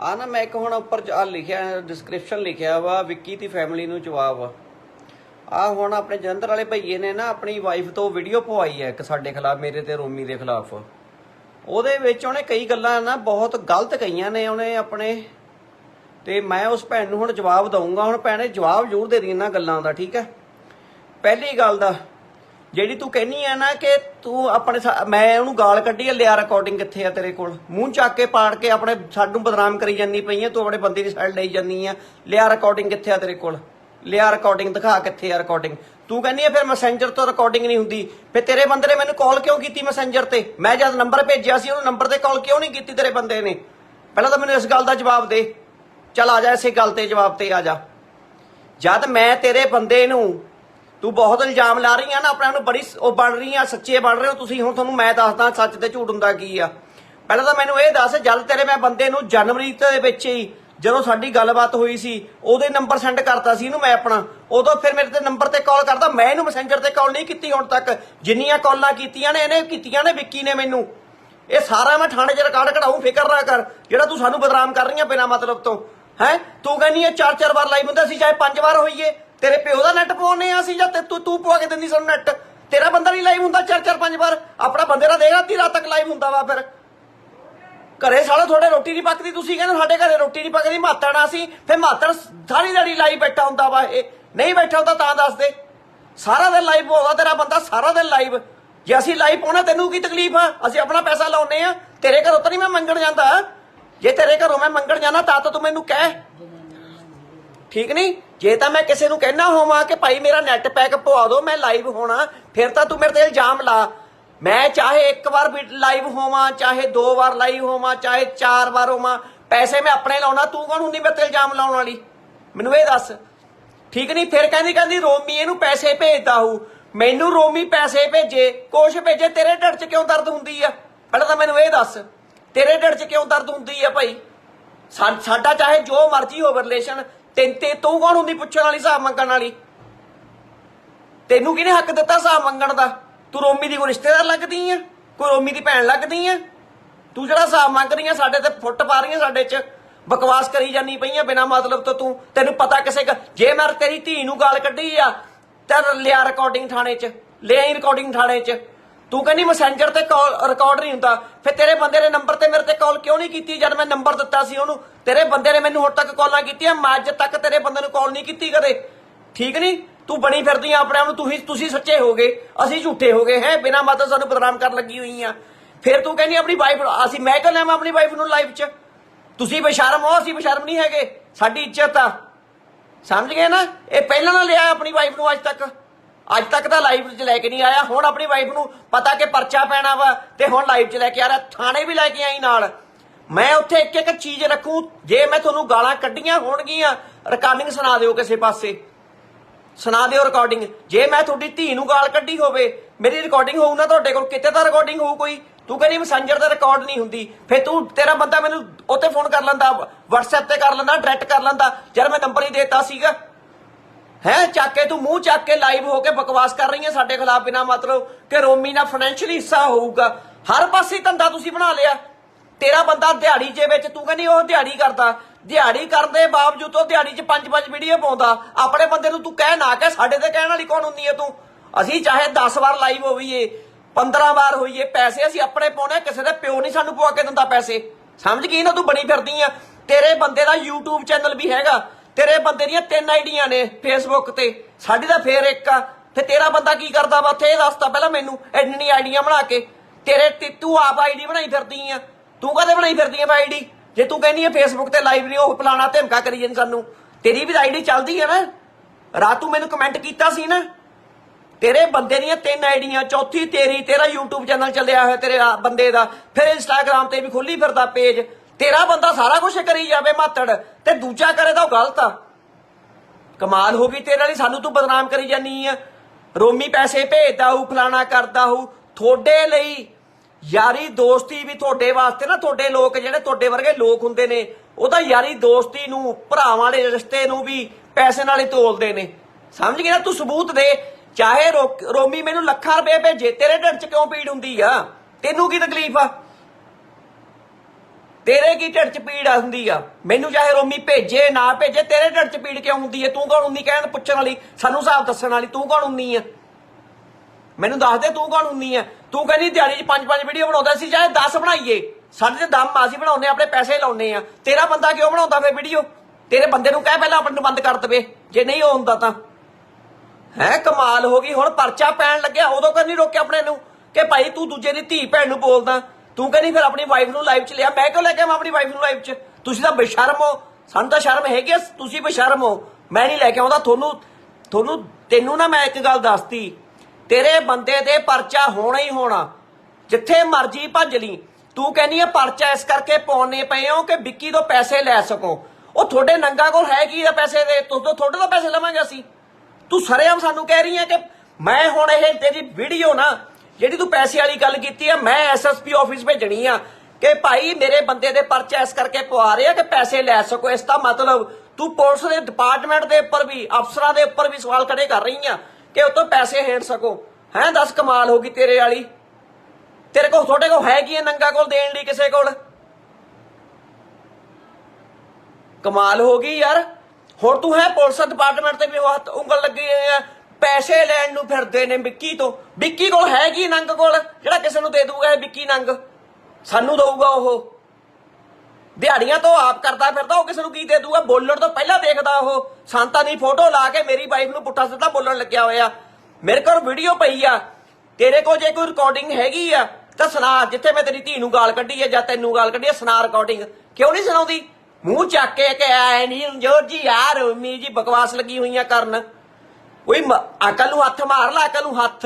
ਆ ਨਾ ਮੈਂ ਇੱਕ ਹੁਣ ਉੱਪਰ ਆ ਲਿਖਿਆ ਡਿਸਕ੍ਰਿਪਸ਼ਨ ਲਿਖਿਆ ਵਾ, ਵਿੱਕੀ ਦੀ ਫੈਮਿਲੀ ਨੂੰ ਜਵਾਬ। ਆ ਹੁਣ ਆਪਣੇ ਜਲੰਧਰ ਵਾਲੇ ਭਈਏ ਨੇ ਨਾ ਆਪਣੀ ਵਾਈਫ ਤੋਂ ਵੀਡੀਓ ਪਵਾਈ ਹੈ ਇੱਕ ਸਾਡੇ ਖਿਲਾਫ, ਮੇਰੇ ਤੇ ਰੋਮੀ ਦੇ ਖਿਲਾਫ। ਉਹਦੇ ਵਿੱਚ ਉਹਨੇ ਕਈ ਗੱਲਾਂ ਨਾ ਬਹੁਤ ਗਲਤ ਕਹੀਆਂ ਨੇ ਉਹਨੇ ਆਪਣੇ। ਤੇ ਮੈਂ ਉਸ ਭੈਣ ਨੂੰ ਹੁਣ ਜਵਾਬ ਦਊਂਗਾ। ਹੁਣ ਭੈਣੇ ਜਵਾਬ ਜ਼ਰੂਰ ਦੇ ਦੀ ਇਹਨਾਂ ਗੱਲਾਂ ਦਾ, ਠੀਕ ਹੈ? ਪਹਿਲੀ ਗੱਲ ਦਾ ਜਿਹੜੀ ਤੂੰ ਕਹਿਨੀ ਆ ਨਾ ਕਿ ਤੂੰ ਆਪਣੇ ਸਾ- ਮੈਂ ਉਹਨੂੰ ਗਾਲ ਕੱਢੀ ਆ, ਲਿਆ ਰਿਕਾਰਡਿੰਗ ਕਿੱਥੇ ਆ ਤੇਰੇ ਕੋਲ? ਮੂੰਹ ਚੱਕ ਕੇ ਪਾੜ ਕੇ ਆਪਣੇ ਸਾਨੂੰ ਬਦਨਾਮ ਕਰੀ ਜਾਂਦੀ ਪਈ ਆ, ਤੂੰ ਆਪਣੇ ਬੰਦੇ ਦੀ ਸਾਈਡ ਲਈ ਜਾਂਦੀ ਆ। ਲਿਆ ਰਿਕਾਰਡਿੰਗ ਕਿੱਥੇ ਆ ਤੇਰੇ ਕੋਲ? ਲਿਆ ਰਿਕਾਰਡਿੰਗ ਦਿਖਾ ਕਿੱਥੇ ਆ ਰਿਕਾਰਡਿੰਗ ਤੂੰ ਕਹਿੰਦੀ ਆ, ਫਿਰ ਮੈਸੇਂਜਰ ਤੋਂ ਰਿਕਾਰਡਿੰਗ ਨਹੀਂ ਹੁੰਦੀ। ਫਿਰ ਤੇਰੇ ਬੰਦੇ ਨੇ ਮੈਨੂੰ ਕਾਲ ਕਿਉਂ ਕੀਤੀ ਮੈਸੇਂਜਰ ਤੇ? ਮੈਂ ਜਦ ਨੰਬਰ ਭੇਜਿਆ ਸੀ, ਉਹਨੂੰ ਨੰਬਰ ਤੇ ਕਾਲ ਕਿਉਂ ਨਹੀਂ ਕੀਤੀ ਤੇਰੇ ਬੰਦੇ ਨੇ? ਪਹਿਲਾਂ ਤਾਂ ਮੈਨੂੰ ਇਸ ਗੱਲ ਦਾ ਜਵਾਬ ਦੇ। ਚੱਲ ਆ ਜਾ ਇਸੇ ਗੱਲ ਤੇ ਜਵਾਬ ਤੇ ਆ ਜਾ। ਜਦ ਮੈਂ ਤੇਰੇ ਬੰਦੇ ਨੂੰ ਤੂੰ ਬਹੁਤ ਇਲਜ਼ਾਮ ਲਾ ਰਹੀ ਆ ਨਾ, ਆਪਣੇ ਆਪ ਨੂੰ ਬੜੀ ਉਹ ਬਣ ਰਹੀ ਆ, ਸੱਚੇ ਬਣ ਰਹੇ ਹੋ ਤੁਸੀਂ, ਹੁਣ ਤੁਹਾਨੂੰ ਮੈਂ ਦੱਸਦਾ ਸੱਚ ਤੇ ਝੂਠ ਹੁੰਦਾ ਕੀ ਆ। ਪਹਿਲਾਂ ਤਾਂ ਮੈਨੂੰ ਇਹ ਦੱਸ, ਜਦ ਤੇਰੇ ਮੈਂ ਬੰਦੇ ਨੂੰ ਜਨਵਰੀ ਦੇ ਵਿੱਚ ਹੀ ਜਦੋਂ ਸਾਡੀ ਗੱਲਬਾਤ ਹੋਈ ਸੀ, ਉਹਦੇ ਨੰਬਰ ਸੈਂਡ ਕਰਤਾ ਸੀ ਇਹਨੂੰ ਮੈਂ ਆਪਣਾ, ਉਦੋਂ ਫਿਰ ਮੇਰੇ ਤੇ ਨੰਬਰ ਤੇ ਕਾਲ ਕਰਦਾ, ਮੈਂ ਇਹਨੂੰ ਮੈਸੇਂਜਰ ਤੇ ਕਾਲ ਨਹੀਂ ਕੀਤੀ ਹੁਣ ਤੱਕ। ਜਿੰਨੀਆਂ ਕਾਲਾਂ ਕੀਤੀਆਂ ਨੇ, ਇਹਨੇ ਕੀਤੀਆਂ ਨੇ ਵਿੱਕੀ ਨੇ ਮੈਨੂੰ। ਇਹ ਸਾਰਾ ਮੈਂ ਥਾਣੇ 'ਚ ਰਿਕਾਰਡ ਕਢਾਉਂ ਫਿਕਰ ਨਾ ਕਰ, ਜਿਹੜਾ ਤੂੰ ਸਾਨੂੰ ਬਦਨਾਮ ਕਰ ਰਹੀ ਆ ਬਿਨਾਂ ਮਤਲਬ ਤੋਂ। ਹੈ? ਤੂੰ ਕਹਿੰਦੀ ਹੈ ਚਾਰ ਚਾਰ ਵਾਰ ਲਾਈਵ ਹੁੰਦਾ ਸੀ, ਚਾਹੇ ਪੰਜ ਵਾਰ ਹੋਈਏ। ਤੇਰੇ ਪਿਓ ਦਾ ਨੈਟ ਪਾਉਣੇ ਆ ਅਸੀਂ ਜਾਂ ਤੇ ਤੂੰ ਤੂੰ ਪਵਾ ਕੇ ਦਿੰਦੀ ਸਾਨੂੰ ਨੈਟ ਤੇਰਾ ਬੰਦਾ ਨਹੀਂ ਲਾਈਵ ਹੁੰਦਾ ਚਾਰ ਚਾਰ, ਪੰਜ ਵਾਰ। ਆਪਣਾ ਬੰਦੇ ਦਾ ਦੇਖ, ਰਾਤੀ ਰਾਤ ਤੱਕ ਲਾਈਵ ਹੁੰਦਾ ਵਾ ਫਿਰ। ਘਰੇ ਸਾਲਾ ਤੁਹਾਡੇ ਰੋਟੀ ਨਹੀਂ ਪੱਕਦੀ, ਤੁਸੀਂ ਕਹਿੰਦੇ ਸਾਡੇ ਘਰੇ ਰੋਟੀ ਨਹੀਂ ਪੱਕਦੀ, ਮਾਤੜਾ ਸੀ ਫਿਰ ਮਾਤੜ ਸਾਰੀ ਦਿਹਾੜੀ ਲਾਈਵ ਬੈਠਾ ਹੁੰਦਾ ਵਾ ਇਹ। ਨਹੀਂ ਬੈਠਾ ਹੁੰਦਾ ਤਾਂ ਦੱਸ ਦੇ। ਸਾਰਾ ਦਿਨ ਲਾਈਵ ਹੋਦਾ ਤੇਰਾ ਬੰਦਾ, ਸਾਰਾ ਦਿਨ ਲਾਈਵ ਜੇ ਅਸੀਂ ਲਾਈਵ ਪਾਉਣਾ, ਤੈਨੂੰ ਕੀ ਤਕਲੀਫ ਆ? ਅਸੀਂ ਆਪਣਾ ਪੈਸਾ ਲਾਉਨੇ ਆ ਤੇਰੇ ਘਰੋਂ ਤਾਂ ਨਹੀਂ ਮੈਂ ਮੰਗਣ ਜਾਂਦਾ। ਜੇ ਤੇਰੇ ਘਰੋਂ ਮੈਂ ਮੰਗਣ ਜਾਣਾ ਤਾਂ ਤਾਂ ਤੂੰ ਮੈਨੂੰ ਕਹਿ। ਠੀਕ ਨਹੀਂ? ਜੇ ਤਾਂ ਮੈਂ ਕਿਸੇ ਨੂੰ ਕਹਿਣਾ ਹੋਵਾਂ ਕਿ ਭਾਈ ਮੇਰਾ ਨੈਟ ਪੈਕ ਪਵਾ ਦਿਓ, ਮੈਂ ਲਾਈਵ ਹੋਣਾ, ਫਿਰ ਤਾਂ ਤੂੰ ਮੇਰੇ ਤੇ ਇਲਜ਼ਾਮ ਲਾ। ਮੈਂ ਚਾਹੇ ਇੱਕ ਵਾਰ ਲਾਈਵ ਹੋਵਾਂ, ਚਾਹੇ ਦੋ ਵਾਰ ਲਾਈਵ ਹੋਵਾਂ, ਚਾਹੇ ਚਾਰ ਵਾਰ ਹੋਵਾਂ, ਪੈਸੇ ਮੈਂ ਆਪਣੇ ਲਾਉਣਾ, ਤੂੰ ਕੌਣ ਹੁੰਦੀ ਮੇਰੇ ਤੇ ਇਲਜ਼ਾਮ ਲਾਉਣ ਵਾਲੀ? ਮੈਨੂੰ ਇਹ ਦੱਸ। ਠੀਕ ਨਹੀਂ, ਫਿਰ ਕਹਿੰਦੀ ਕਹਿੰਦੀ, ਰੋਮੀ ਇਹਨੂੰ ਪੈਸੇ ਭੇਜਦਾ ਹੂ। ਮੈਨੂੰ ਰੋਮੀ ਪੈਸੇ ਭੇਜੇ, ਕੁਛ ਭੇਜੇ, ਤੇਰੇ ਢਿੱਡ 'ਚ ਕਿਉਂ ਦਰਦ ਹੁੰਦੀ ਆ? ਪਹਿਲਾਂ ਤਾਂ ਮੈਨੂੰ ਇਹ ਦੱਸ, ਤੇਰੇ ਢਿੱਡ 'ਚ ਕਿਉਂ ਦਰਦ ਹੁੰਦੀ ਆ ਭਾਈ? ਸਾਡਾ ਚਾਹੇ ਜੋ ਮਰਜ਼ੀ ਹੋਵੇ ਰਿਲੇਸ਼ਨ ਤੇ ਤੇ ਤੂੰ ਕੌਣ ਹੁੰਦੀ ਪੁੱਛਣ ਵਾਲੀ ਹਿਸਾਬ ਮੰਗਣ ਵਾਲੀ? ਤੈਨੂੰ ਕਿਹਨੇ ਹੱਕ ਦਿੱਤਾ ਹਿਸਾਬ ਮੰਗਣ ਦਾ? ਤੂੰ ਰੋਮੀ ਦੀ ਕੋਈ ਰਿਸ਼ਤੇਦਾਰ ਲੱਗਦੀ ਆ? ਕੋਈ ਰੋਮੀ ਦੀ ਭੈਣ ਲੱਗਦੀ ਆ? ਤੂੰ ਜਿਹੜਾ ਹਿਸਾਬ ਮੰਗ ਰਹੀ ਆ, ਸਾਡੇ ਤੇ ਫੁੱਟ ਪਾ ਰਹੀ ਆ ਸਾਡੇ 'ਚ। ਬਕਵਾਸ ਕਰੀ ਜਾਨੀ ਪਈਆਂ ਬਿਨਾ ਮਤਲਬ ਤੋਂ ਤੂੰ। ਤੈਨੂੰ ਪਤਾ ਕਿਸੇ ਗ- ਜੇ ਮੈਂ ਤੇਰੀ ਧੀ ਨੂੰ ਗਾਲ ਕੱਢੀ ਆ, ਤੇ ਲਿਆ ਰਿਕਾਰਡਿੰਗ ਥਾਣੇ 'ਚ ਲੈ ਆਈ ਰਿਕਾਰਡਿੰਗ ਥਾਣੇ 'ਚ। ਤੂੰ ਕਹਿੰਦੀ ਮੈਸੇਂਜਰ ਤੇ ਕਾਲ ਰਿਕਾਰਡ ਨਹੀਂ ਹੁੰਦਾ। ਫਿਰ ਤੇਰੇ ਬੰਦੇ ਨੇ ਨੰਬਰ ਤੇ ਮੇਰੇ ਤੇ ਕਾਲ ਕਿਉਂ ਨਹੀਂ ਕੀਤੀ? ਜਦ ਮੈਂ ਨੰਬਰ ਦਿੱਤਾ ਸੀ ਉਹਨੂੰ, ਤੇਰੇ ਬੰਦੇ ਨੇ ਮੈਨੂੰ ਹੁਣ ਤੱਕ ਕਾਲਾਂ ਕੀਤੀਆਂ, ਮੈਂ ਅੱਜ ਤੱਕ ਤੇਰੇ ਬੰਦੇ ਨੂੰ ਕਾਲ ਨਹੀਂ ਕੀਤੀ ਕਦੇ। ਠੀਕ ਨਹੀਂ? ਤੂੰ ਬਣੀ ਫਿਰਦੀ ਆ ਆਪਣੇ ਆਪ ਨੂੰ, ਤੁਸੀਂ ਤੁਸੀਂ ਸੱਚੇ ਹੋਗੇ ਅਸੀਂ ਝੂਠੇ ਹੋਗੇ ਹੈ? ਬਿਨਾ ਮਤਲਬ ਸਾਨੂੰ ਬਦਨਾਮ ਕਰਨ ਲੱਗੀ ਹੋਈ ਆ। ਫਿਰ ਤੂੰ ਕਹਿੰਦੀ ਆਪਣੀ ਵਾਈਫ ਅਸੀਂ, ਮੈਂ ਕਹਿੰਦਾ ਮੈਂ ਆਪਣੀ ਵਾਈਫ ਨੂੰ ਲਾਈਫ 'ਚ। ਤੁਸੀਂ ਬੇਸ਼ਰਮ ਹੋ, ਅਸੀਂ ਬੇਸ਼ਰਮ ਨਹੀਂ ਹੈਗੇ। ਸਾਡੀ ਇੱਜ਼ਤ ਆ। ਸਮਝ ਗਏ ਨਾ? ਇਹ ਪਹਿਲਾਂ ਨਾ ਲਿਆ ਆਪਣੀ ਵਾਈਫ ਨੂੰ ਅੱਜ ਤੱਕ। ਅੱਜ ਤੱਕ ਤਾਂ ਲਾਈਵ 'ਚ ਲੈ ਕੇ ਨਹੀਂ ਆਇਆ। ਹੁਣ ਆਪਣੀ ਵਾਈਫ ਨੂੰ ਪਤਾ ਕਿ ਪਰਚਾ ਪੈਣਾ ਵਾ ਤੇ ਹੁਣ ਲਾਈਵ 'ਚ ਲੈ ਕੇ ਆ ਰਿਹਾ। ਥਾਣੇ ਵੀ ਲੈ ਕੇ ਆਈ ਨਾਲ। ਮੈਂ ਉੱਥੇ ਇੱਕ ਇੱਕ ਚੀਜ਼ ਰੱਖੂ। ਜੇ ਮੈਂ ਤੁਹਾਨੂੰ ਗਾਲਾਂ ਕੱਢੀਆਂ ਹੋਣਗੀਆਂ ਰਿਕਾਰਡਿੰਗ ਸੁਣਾ ਦਿਓ ਕਿਸੇ ਪਾਸੇ। ਸੁਣਾ ਦਿਓ ਰਿਕਾਰਡਿੰਗ ਜੇ ਮੈਂ ਤੁਹਾਡੀ ਧੀ ਨੂੰ ਗਾਲ ਕੱਢੀ ਹੋਵੇ, ਮੇਰੀ ਰਿਕਾਰਡਿੰਗ ਹੋਊ ਨਾ ਤੁਹਾਡੇ ਕੋਲ, ਕਿਤੇ ਤਾਂ ਰਿਕਾਰਡਿੰਗ ਹੋਊ ਕੋਈ। ਤੂੰ ਕਹਿੰਦੀ ਮੈਸੇਂਜਰ ਦਾ ਰਿਕਾਰਡ ਨਹੀਂ ਹੁੰਦੀ। ਫੇ ਤੂੰ, ਤੇਰਾ ਬੰਦਾ ਮੈਨੂੰ ਉੱਤੇ ਫੋਨ ਕਰ ਲੈਂਦਾ, WhatsApp ਤੇ ਕਰ ਲੈਂਦਾ ਡਾਇਰੈਕਟ ਕਰ ਲੈਂਦਾ। ਜਦ ਮੈਂ ਨੰਬਰ ਹੀ ਦੇਤਾ ਸੀਗਾ। ਹੈ? ਚੱਕ ਕੇ ਤੂੰ ਮੂੰਹ ਚੱਕ ਕੇ ਲਾਈਵ ਹੋ ਕੇ ਬਕਵਾਸ ਕਰ ਰਹੀ ਹੈ ਸਾਡੇ ਖਿਲਾਫ, ਬਿਨਾ ਮਤਲਬ ਕਿ ਰੋਮੀ ਨਾਲ ਫਾਈਨੈਂਸ਼ੀਅਲੀ ਹਿੱਸਾ ਹੋਊਗਾ। ਹਰ ਪਾਸੇ ਧੰਦਾ ਤੁਸੀਂ ਬਣਾ ਲਿਆ। ਤੇਰਾ ਬੰਦਾ ਦਿਹਾੜੀ ਜੇ ਵਿੱਚ, ਤੂੰ ਕਹਿੰਦੀ ਉਹ ਦਿਹਾੜੀ ਕਰਦਾ। ਦਿਹਾੜੀ ਕਰਨ ਦੇ ਬਾਵਜੂਦ ਉਹ ਦਿਹਾੜੀ 'ਚ ਪੰਜ ਪੰਜ ਵੀਡੀਓ ਪਾਉਂਦਾ। ਆਪਣੇ ਬੰਦੇ ਨੂੰ ਤੂੰ ਕਹਿ ਨਾ ਕਹਿ, ਸਾਡੇ ਤੇ ਕਹਿਣ ਵਾਲੀ ਕੌਣ ਹੁੰਦੀ ਹੈ ਤੂੰ? ਅਸੀਂ ਚਾਹੇ 10 ਵਾਰ ਲਾਈਵ ਹੋਈਏ 15 ਵਾਰ ਹੋਈਏ, ਪੈਸੇ ਅਸੀਂ ਆਪਣੇ ਪਾਉਣੇ ਕਿਸੇ ਦਾ ਪਿਓ ਨਹੀਂ ਸਾਨੂੰ ਪਵਾ ਕੇ ਦਿੰਦਾ ਪੈਸੇ। ਸਮਝ ਗਈ ਨਾ ਤੂੰ ਬਣੀ ਫਿਰਦੀ ਆ? ਤੇਰੇ ਬੰਦੇ ਦਾ YouTube ਚੈਨਲ ਵੀ ਹੈਗਾ। ਤੇਰੇ ਬੰਦੇ ਦੀਆਂ ਤਿੰਨ ਆਈਡੀਆਂ ਨੇ ਫੇਸਬੁੱਕ ਤੇ। ਸਾਡੀ ਤਾਂ ਫੇਰ ਇੱਕ ਆ। ਤੇ ਤੇਰਾ ਬੰਦਾ ਕੀ ਕਰਦਾ ਵਾ? ਉੱਥੇ ਇਹ ਦੱਸਤਾ ਪਹਿਲਾਂ ਮੈਨੂੰ ਇੰਨੀ ਆਈਡੀਆਂ ਬਣਾ ਕੇ। ਤੇਰੇ ਤੇ ਤੂੰ ਆਪ ਆਈਡੀ ਬਣਾਈ ਫਿਰਦੀ ਆ। ਤੂੰ ਕਦੇ ਬਣਾਈ ਫਿਰਦੀ ਆ ਆਈਡੀ? ਜੇ ਤੂੰ ਕਹਿੰਦੀ ਆ ਫੇਸਬੁੱਕ ਤੇ ਲਾਈਵ ਨਹੀਂ, ਉਹ ਫਲਾਣਾ ਧਮਕਾ ਕਰੀ ਜਾਂਦੀ ਸਾਨੂੰ। ਤੇਰੀ ਵੀ ਆਈਡੀ ਚੱਲਦੀ ਆ ਨਾ। ਰਾਤ ਤੂੰ ਮੈਨੂੰ ਕਮੈਂਟ ਕੀਤਾ ਸੀ ਨਾ। ਤੇਰੇ ਬੰਦੇ ਦੀਆਂ ਤਿੰਨ ਆਈਡੀਆਂ, ਚੌਥੀ ਤੇਰੀ, ਤੇਰਾ YouTube ਚੈਨਲ ਚੱਲਿਆ ਹੋਇਆ ਤੇਰੇ ਬੰਦੇ ਦਾ। ਫਿਰ Instagram ਤੇ ਵੀ ਖੋਲੀ ਫਿਰਦਾ ਪੇਜ ਤੇਰਾ ਬੰਦਾ ਸਾਰਾ ਕੁਝ ਕਰੀ ਜਾਵੇ ਮਾਤੜ, ਤੇ ਦੂਜਾ ਕਰੇ ਤਾਂ ਉਹ ਗਲਤ ਆ। ਕਮਾਲ ਹੋ ਗਈ ਤੇਰੇ ਵਾਲੀ, ਸਾਨੂੰ ਤੂੰ ਬਦਨਾਮ ਕਰੀ ਜਾਨੀ ਆ। ਰੋਮੀ ਪੈਸੇ ਭੇਜਦਾ ਹੂ, ਫਲਾਣਾ ਕਰਦਾ ਹੂ। ਤੁਹਾਡੇ ਲਈ, ਯਾਰੀ ਦੋਸਤੀ ਵੀ ਤੁਹਾਡੇ ਵਾਸਤੇ ਨਾ, ਤੁਹਾਡੇ ਲੋਕ ਜਿਹੜੇ ਤੁਹਾਡੇ ਵਰਗੇ ਲੋਕ ਹੁੰਦੇ ਨੇ, ਉਹ ਤਾਂ ਯਾਰੀ ਦੋਸਤੀ ਨੂੰ, ਭਰਾਵਾਂ ਵਾਲੇ ਰਿਸ਼ਤੇ ਨੂੰ ਵੀ ਪੈਸੇ ਨਾਲ ਹੀ ਤੋਲਦੇ ਨੇ। ਸਮਝ ਗਿਆ ਤੂੰ ਸਬੂਤ ਦੇ। ਚਾਹੇ ਰੋ- ਰੋਮੀ ਮੈਨੂੰ ਲੱਖਾਂ ਰੁਪਏ ਭੇਜੇ, ਤੇਰੇ ਢਿੱਡ 'ਚ ਕਿਉਂ ਪੀੜ ਹੁੰਦੀ ਆ? ਤੈਨੂੰ ਕੀ ਤਕਲੀਫ ਆ? ਤੇਰੇ ਕੀ ਢਿੱਡ 'ਚ ਪੀੜ ਹੁੰਦੀ ਆ? ਮੈਨੂੰ ਚਾਹੇ ਰੋਮੀ ਭੇਜੇ ਨਾ ਭੇਜੇ ਤੇਰੇ ਢਿੱਡ 'ਚ ਪੀੜ ਕਿਉਂ ਹੁੰਦੀ ਹੈ ਤੂੰ ਕੌਣ ਹੁੰਦੀ ਕਹਿਣ ਪੁੱਛਣ ਵਾਲੀ? ਸਾਨੂੰ ਹਿਸਾਬ ਦੱਸਣ ਵਾਲੀ ਤੂੰ ਕੌਣ ਹੁੰਦੀ ਆ? ਮੈਨੂੰ ਦੱਸ ਦੇ ਤੂੰ ਕੌਣ ਹੁੰਦੀ ਆ? ਤੂੰ ਕਹਿੰਦੀ ਦਿਹਾੜੀ 'ਚ ਪੰਜ ਪੰਜ ਵੀਡੀਓ ਬਣਾਉਂਦਾ ਸੀ ਚਾਹੇ 10 ਬਣਾਈਏ। ਸਾਡੇ ਤੇ ਦਮ ਆ, ਅਸੀਂ ਬਣਾਉਂਦੇ ਆਪਣੇ ਪੈਸੇ ਲਾਉਂਦੇ ਆ। ਤੇਰਾ ਬੰਦਾ ਕਿਉਂ ਬਣਾਉਂਦਾ ਫੇ ਵੀਡੀਓ ਤੇਰੇ ਬੰਦੇ ਨੂੰ ਕਹਿ ਪਹਿਲਾਂ ਆਪਣੇ ਨੂੰ ਬੰਦ ਕਰ ਦਵੇ। ਜੇ ਨਹੀਂ ਉਹ ਹੁੰਦਾ ਤਾਂ। ਹੈ ਕਮਾਲ ਹੋ ਗਈ। ਹੁਣ ਪਰਚਾ ਪੈਣ ਲੱਗਿਆ। ਉਦੋਂ ਕਰ ਨਹੀਂ ਰੋਕਿਆ ਆਪਣੇ ਨੂੰ? ਕਿ ਭਾਈ ਤੂੰ ਦੂਜੇ ਦੀ ਧੀ ਭੈਣ ਨੂੰ ਬੋਲਦਾ। ਤੂੰ ਕਹਿੰਦੀ ਫਿਰ ਆਪਣੀ ਵਾਈਫ ਨੂੰ ਲਾਈਵ 'ਚ ਲਿਆ ਮੈਂ ਕਿਉਂ ਲੈ ਕੇ ਆਵਾਂ ਆਪਣੀ ਵਾਈਫ ਨੂੰ ਲਾਈਵ 'ਚ? ਤੁਸੀਂ ਤਾਂ ਬੇਸ਼ਰਮ ਹੋ। ਸਾਨੂੰ ਤਾਂ ਸ਼ਰਮ ਹੈਗੀ ਆ, ਤੁਸੀਂ ਬੇਸ਼ਰਮ ਹੋ। ਮੈਂ ਨਹੀਂ ਲੈ ਕੇ ਆਉਂਦਾ ਤੁਹਾਨੂੰ ਤੁਹਾਨੂੰ ਤੈਨੂੰ ਨਾ ਮੈਂ ਇੱਕ ਗੱਲ ਦੱਸਤੀ। ਤੇਰੇ ਬੰਦੇ ਦੇ ਪਰਚਾ ਹੋਣਾ ਹੀ ਹੋਣਾ। ਜਿੱਥੇ ਮਰਜ਼ੀ ਭੱਜ ਲਈ। ਤੂੰ ਕਹਿੰਦੀ ਆ ਪਰਚਾ ਇਸ ਕਰਕੇ ਪਾਉਣੇ ਪਏ ਹੋ ਕਿ ਵਿੱਕੀ ਤੋਂ ਪੈਸੇ ਲੈ ਸਕੋ। ਉਹ ਤੁਹਾਡੇ ਨੰਗਾ ਕੋਲ ਹੈ ਕੀ ਆ ਪੈਸੇ ਦੇ? ਤੁਸੀਂ ਤੋਂ ਤੁਹਾਡੇ ਤੋਂ ਪੈਸੇ ਲਵਾਂਗੇ ਅਸੀਂ। ਤੂੰ ਸਰੇਆਮ ਸਾਨੂੰ ਕਹਿ ਰਹੀ ਹੈ ਕਿ ਮੈਂ ਹੁਣ ਇਹ ਤੇਰੀ ਵੀਡੀਓ ਨਾ ਜਿਹੜੀ ਤੂੰ ਪੈਸੇ ਵਾਲੀ ਗੱਲ ਕੀਤੀ ਹੈ ਮੈਂ ਐਸਐਸਪੀ ਆਫਿਸ ਭੇਜਣੀ ਆ ਕਿ ਭਾਈ ਮੇਰੇ ਬੰਦੇ ਦੇ ਪਰਚਾ ਇਸ ਕਰਕੇ ਪਵਾ ਰਹੇ ਆ ਕਿ ਪੈਸੇ ਲੈ ਸਕੋ। ਇਸ ਦਾ ਮਤਲਬ ਤੂੰ ਪੁਲਿਸ ਦੇ ਡਿਪਾਰਟਮੈਂਟ ਦੇ ਉੱਪਰ ਵੀ, ਅਫਸਰਾਂ ਦੇ ਉੱਪਰ ਵੀ ਸਵਾਲ ਖੜੇ ਕਰ ਰਹੀ ਆ ਕਿ ਉਹ ਤੋਂ ਪੈਸੇ ਹੇੜ ਸਕੋ। ਹੈਂ, ਦੱਸ ਕਮਾਲ ਹੋ ਗਈ ਤੇਰੇ ਵਾਲੀ। ਤੇਰੇ ਕੋਲ, ਤੁਹਾਡੇ ਕੋਲ ਹੈ ਕੀ ਹੈ ਨੰਗਾ ਕੋਲ ਦੇਣ ਲਈ ਕਿਸੇ ਕੋਲ? ਕਮਾਲ ਹੋ ਗਈ ਯਾਰ। ਹੋਰ ਤੂੰ ਹੈ ਪੁਲਿਸ ਡਿਪਾਰਟਮੈਂਟ ਤੇ ਵੀ ਹੱਥ ਉਂਗਲ ਲੱਗੀ ਹੋਈ ਆ। ਪੈਸੇ ਲੈਣ ਨੂੰ ਫਿਰਦੇ ਨੇ ਵਿੱਕੀ ਤੋਂ। ਵਿੱਕੀ ਕੋਲ ਹੈ ਕੀ ਨੰਗ ਕੋਲ, ਜਿਹੜਾ ਕਿਸੇ ਨੂੰ ਦੇ ਦੂਗਾ ਇਹ ਵਿੱਕੀ ਨੰਗ। ਸਾਨੂੰ ਦਊਗਾ ਉਹ। ਦਿਹਾੜੀਆਂ ਤੋਂ ਆਪ ਕਰਦਾ ਫਿਰਦਾ, ਉਹ ਕਿਸੇ ਨੂੰ ਕੀ ਦੇ ਦੂਗਾ ਬੋਲਣ ਤੋਂ ਪਹਿਲਾਂ ਦੇਖਦਾ ਉਹ। ਸੰਤਾਂ ਦੀ ਫੋਟੋ ਲਾ ਕੇ ਮੇਰੀ ਵਾਈਫ ਨੂੰ ਪੁੱਠਾ ਸਿੱਧਾ ਬੋਲਣ ਲੱਗਿਆ ਹੋਇਆ। ਮੇਰੇ ਕੋਲ ਵੀਡੀਓ ਪਈ ਆ। ਤੇਰੇ ਕੋਲ ਜੇ ਕੋਈ ਰਿਕਾਰਡਿੰਗ ਹੈਗੀ ਆ, ਤਾਂ ਸੁਣਾ, ਜਿੱਥੇ ਮੈਂ ਤੇਰੀ ਧੀ ਨੂੰ ਗਾਲ ਕੱਢੀ ਆ ਜਾਂ ਤੈਨੂੰ ਗਾਲ ਕੱਢੀ ਆ, ਸੁਣਾ ਰਿਕਾਰਡਿੰਗ ਕਿਉਂ ਨਹੀਂ ਸੁਣਾਉਂਦੀ? ਮੂੰਹ ਚੱਕ ਕੇ ਕਿ ਐ ਨਹੀਂ ਰਣਜੋਤ ਜੀ ਯਾਰ ਮੀ ਜੀ, ਬਕਵਾਸ ਲੱਗੀ ਹੋਈਆਂ ਕਰਨ। ਕੋਈ ਮ- ਅਕਲ ਨੂੰ ਹੱਥ ਮਾਰ ਲੈ, ਅਕਲ ਨੂੰ ਹੱਥ।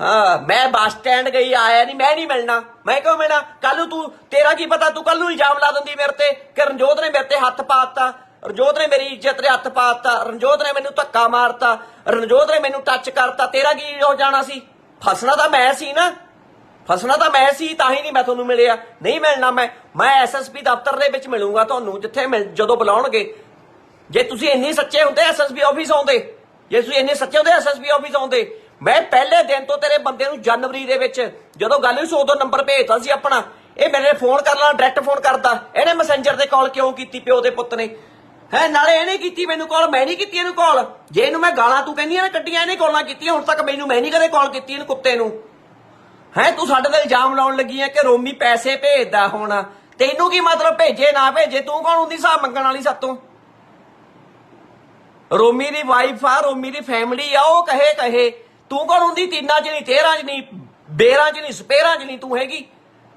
ਹਾਂ, ਮੈਂ ਬੱਸ ਸਟੈਂਡ ਗਈ, ਆਇਆ ਨਹੀਂ ਮੈਂ ਨਹੀਂ ਮਿਲਣਾ। ਮੈਂ ਕਿਉਂ ਮਿਲਣਾ? ਕੱਲ ਤੂੰ ਤੇਰਾ ਕੀ ਪਤਾ, ਤੂੰ ਕੱਲ ਨੂੰ ਇਲਜ਼ਾਮ ਲਾ ਦਿੰਦੀ ਮੇਰੇ ਤੇ ਕਿ ਰਣਜੋਤ ਨੇ ਮੇਰੇ ਤੇ ਹੱਥ ਪਾਤਾ। ਰਣਜੋਤ ਨੇ ਮੇਰੀ ਇੱਜ਼ਤ ਤੇ ਹੱਥ ਪਾਤਾ। ਰਣਜੋਤ ਨੇ ਮੈਨੂੰ ਧੱਕਾ ਮਾਰਤਾ। ਰਣਜੋਤ ਨੇ ਮੈਨੂੰ ਟੱਚ ਕਰਤਾ। ਤੇਰਾ ਕੀ ਹੋ ਜਾਣਾ ਸੀ? ਫਸਣਾ ਤਾਂ ਮੈਂ ਸੀ ਨਾ। ਫਸਣਾ ਤਾਂ ਮੈਂ ਸੀ, ਤਾਂ ਹੀ ਨਹੀਂ ਮੈਂ ਤੁਹਾਨੂੰ ਮਿਲਿਆ। ਨਹੀਂ ਮਿਲਣਾ ਮੈਂ। ਮੈਂ ਐਸਐਸਪੀ ਦਫ਼ਤਰ ਦੇ ਵਿੱਚ ਮਿਲੂੰਗਾ ਤੁਹਾਨੂੰ, ਜਿੱਥੇ ਮਿਲ ਜਦੋਂ ਬੁਲਾਉਣਗੇ। ਜੇ ਤੁਸੀਂ ਇੰਨੇ ਸੱਚੇ ਹੁੰਦੇ ਐਸਐਸਪੀ ਆਫਿਸ ਆਉਂਦੇ, ਜੇ ਤੁਸੀਂ ਇੰਨੇ ਸੱਚੇ ਹੁੰਦੇ ਐਸਐਸਪੀ ਆਫਿਸ ਆਉਂਦੇ, ਮੈਂ ਪਹਿਲੇ ਦਿਨ ਤੋਂ ਤੇਰੇ ਬੰਦੇ ਨੂੰ ਜਨਵਰੀ ਦੇ ਵਿੱਚ ਜਦੋਂ ਗੱਲ ਹੋਈ ਸੀ ਉਦੋਂ ਨੰਬਰ ਭੇਜਤਾ ਸੀ ਆਪਣਾ, ਇਹ ਮੇਰੇ ਫੋਨ ਕਰ ਲਾ ਡਾਇਰੈਕਟ ਫੋਨ ਕਰਦਾ, ਇਹਨੇ ਮੈਸੇਂਜਰ ਤੇ ਕਾਲ ਕਿਉਂ ਕੀਤੀ ਪਿਓ ਦੇ ਪੁੱਤ ਨੇ? ਹੈ, ਨਾਲੇ ਇਹਨੇ ਕੀਤੀ ਮੈਨੂੰ ਕਾਲ ਮੈਂ ਨਹੀਂ ਕੀਤੀ ਇਹਨੂੰ ਕਾਲ ਜੇ ਇਹਨੂੰ ਮੈਂ ਗਾਲਾਂ ਤੂੰ ਕਹਿੰਦੀ ਆ ਨਾ ਕੱਢੀਆਂ, ਇਹਨੇ ਕਾਲਾਂ ਕੀਤੀਆਂ, ਹੁਣ ਤੱਕ ਮੈਨੂੰ, ਮੈਂ ਨਹੀਂ ਕਦੇ ਕਾਲ ਕੀਤੀ ਇਹਨੂੰ ਕੁੱਤੇ ਨੂੰ। ਹੈ, ਤੂੰ ਸਾਡੇ ਤੇ ਇਲਜ਼ਾਮ ਲਾਉਣ ਲੱਗੀ ਹੈ ਕਿ ਰੋਮੀ ਪੈਸੇ ਭੇਜਦਾ ਹੁਣ। ਤੈਨੂੰ ਕੀ ਮਤਲਬ ਭੇਜੇ, ਨਾ ਭੇਜੇ, ਤੂੰ ਕੌਣ ਹੁੰਦੀ ਹਿਸਾਬ ਮੰਗਣ ਵਾਲੀ ਸਾਤੋਂ? ਰੋਮੀ ਦੀ ਵਾਈਫ ਆ, ਰੋਮੀ ਦੀ ਫੈਮਿਲੀ ਆ, ਉਹ ਕਹੇ ਕਹੇ, ਤੂੰ ਕੌਣ ਹੁੰਦੀ? ਤਿੰਨਾਂ ਚ ਨਹੀਂ, ਤੇਰਾਂ ਚ ਨਹੀਂ, ਬੇਰਾਂ ਚ ਨਹੀਂ, ਸਪੇਰਾਂ ਚ ਨਹੀਂ ਤੂੰ ਹੈਗੀ।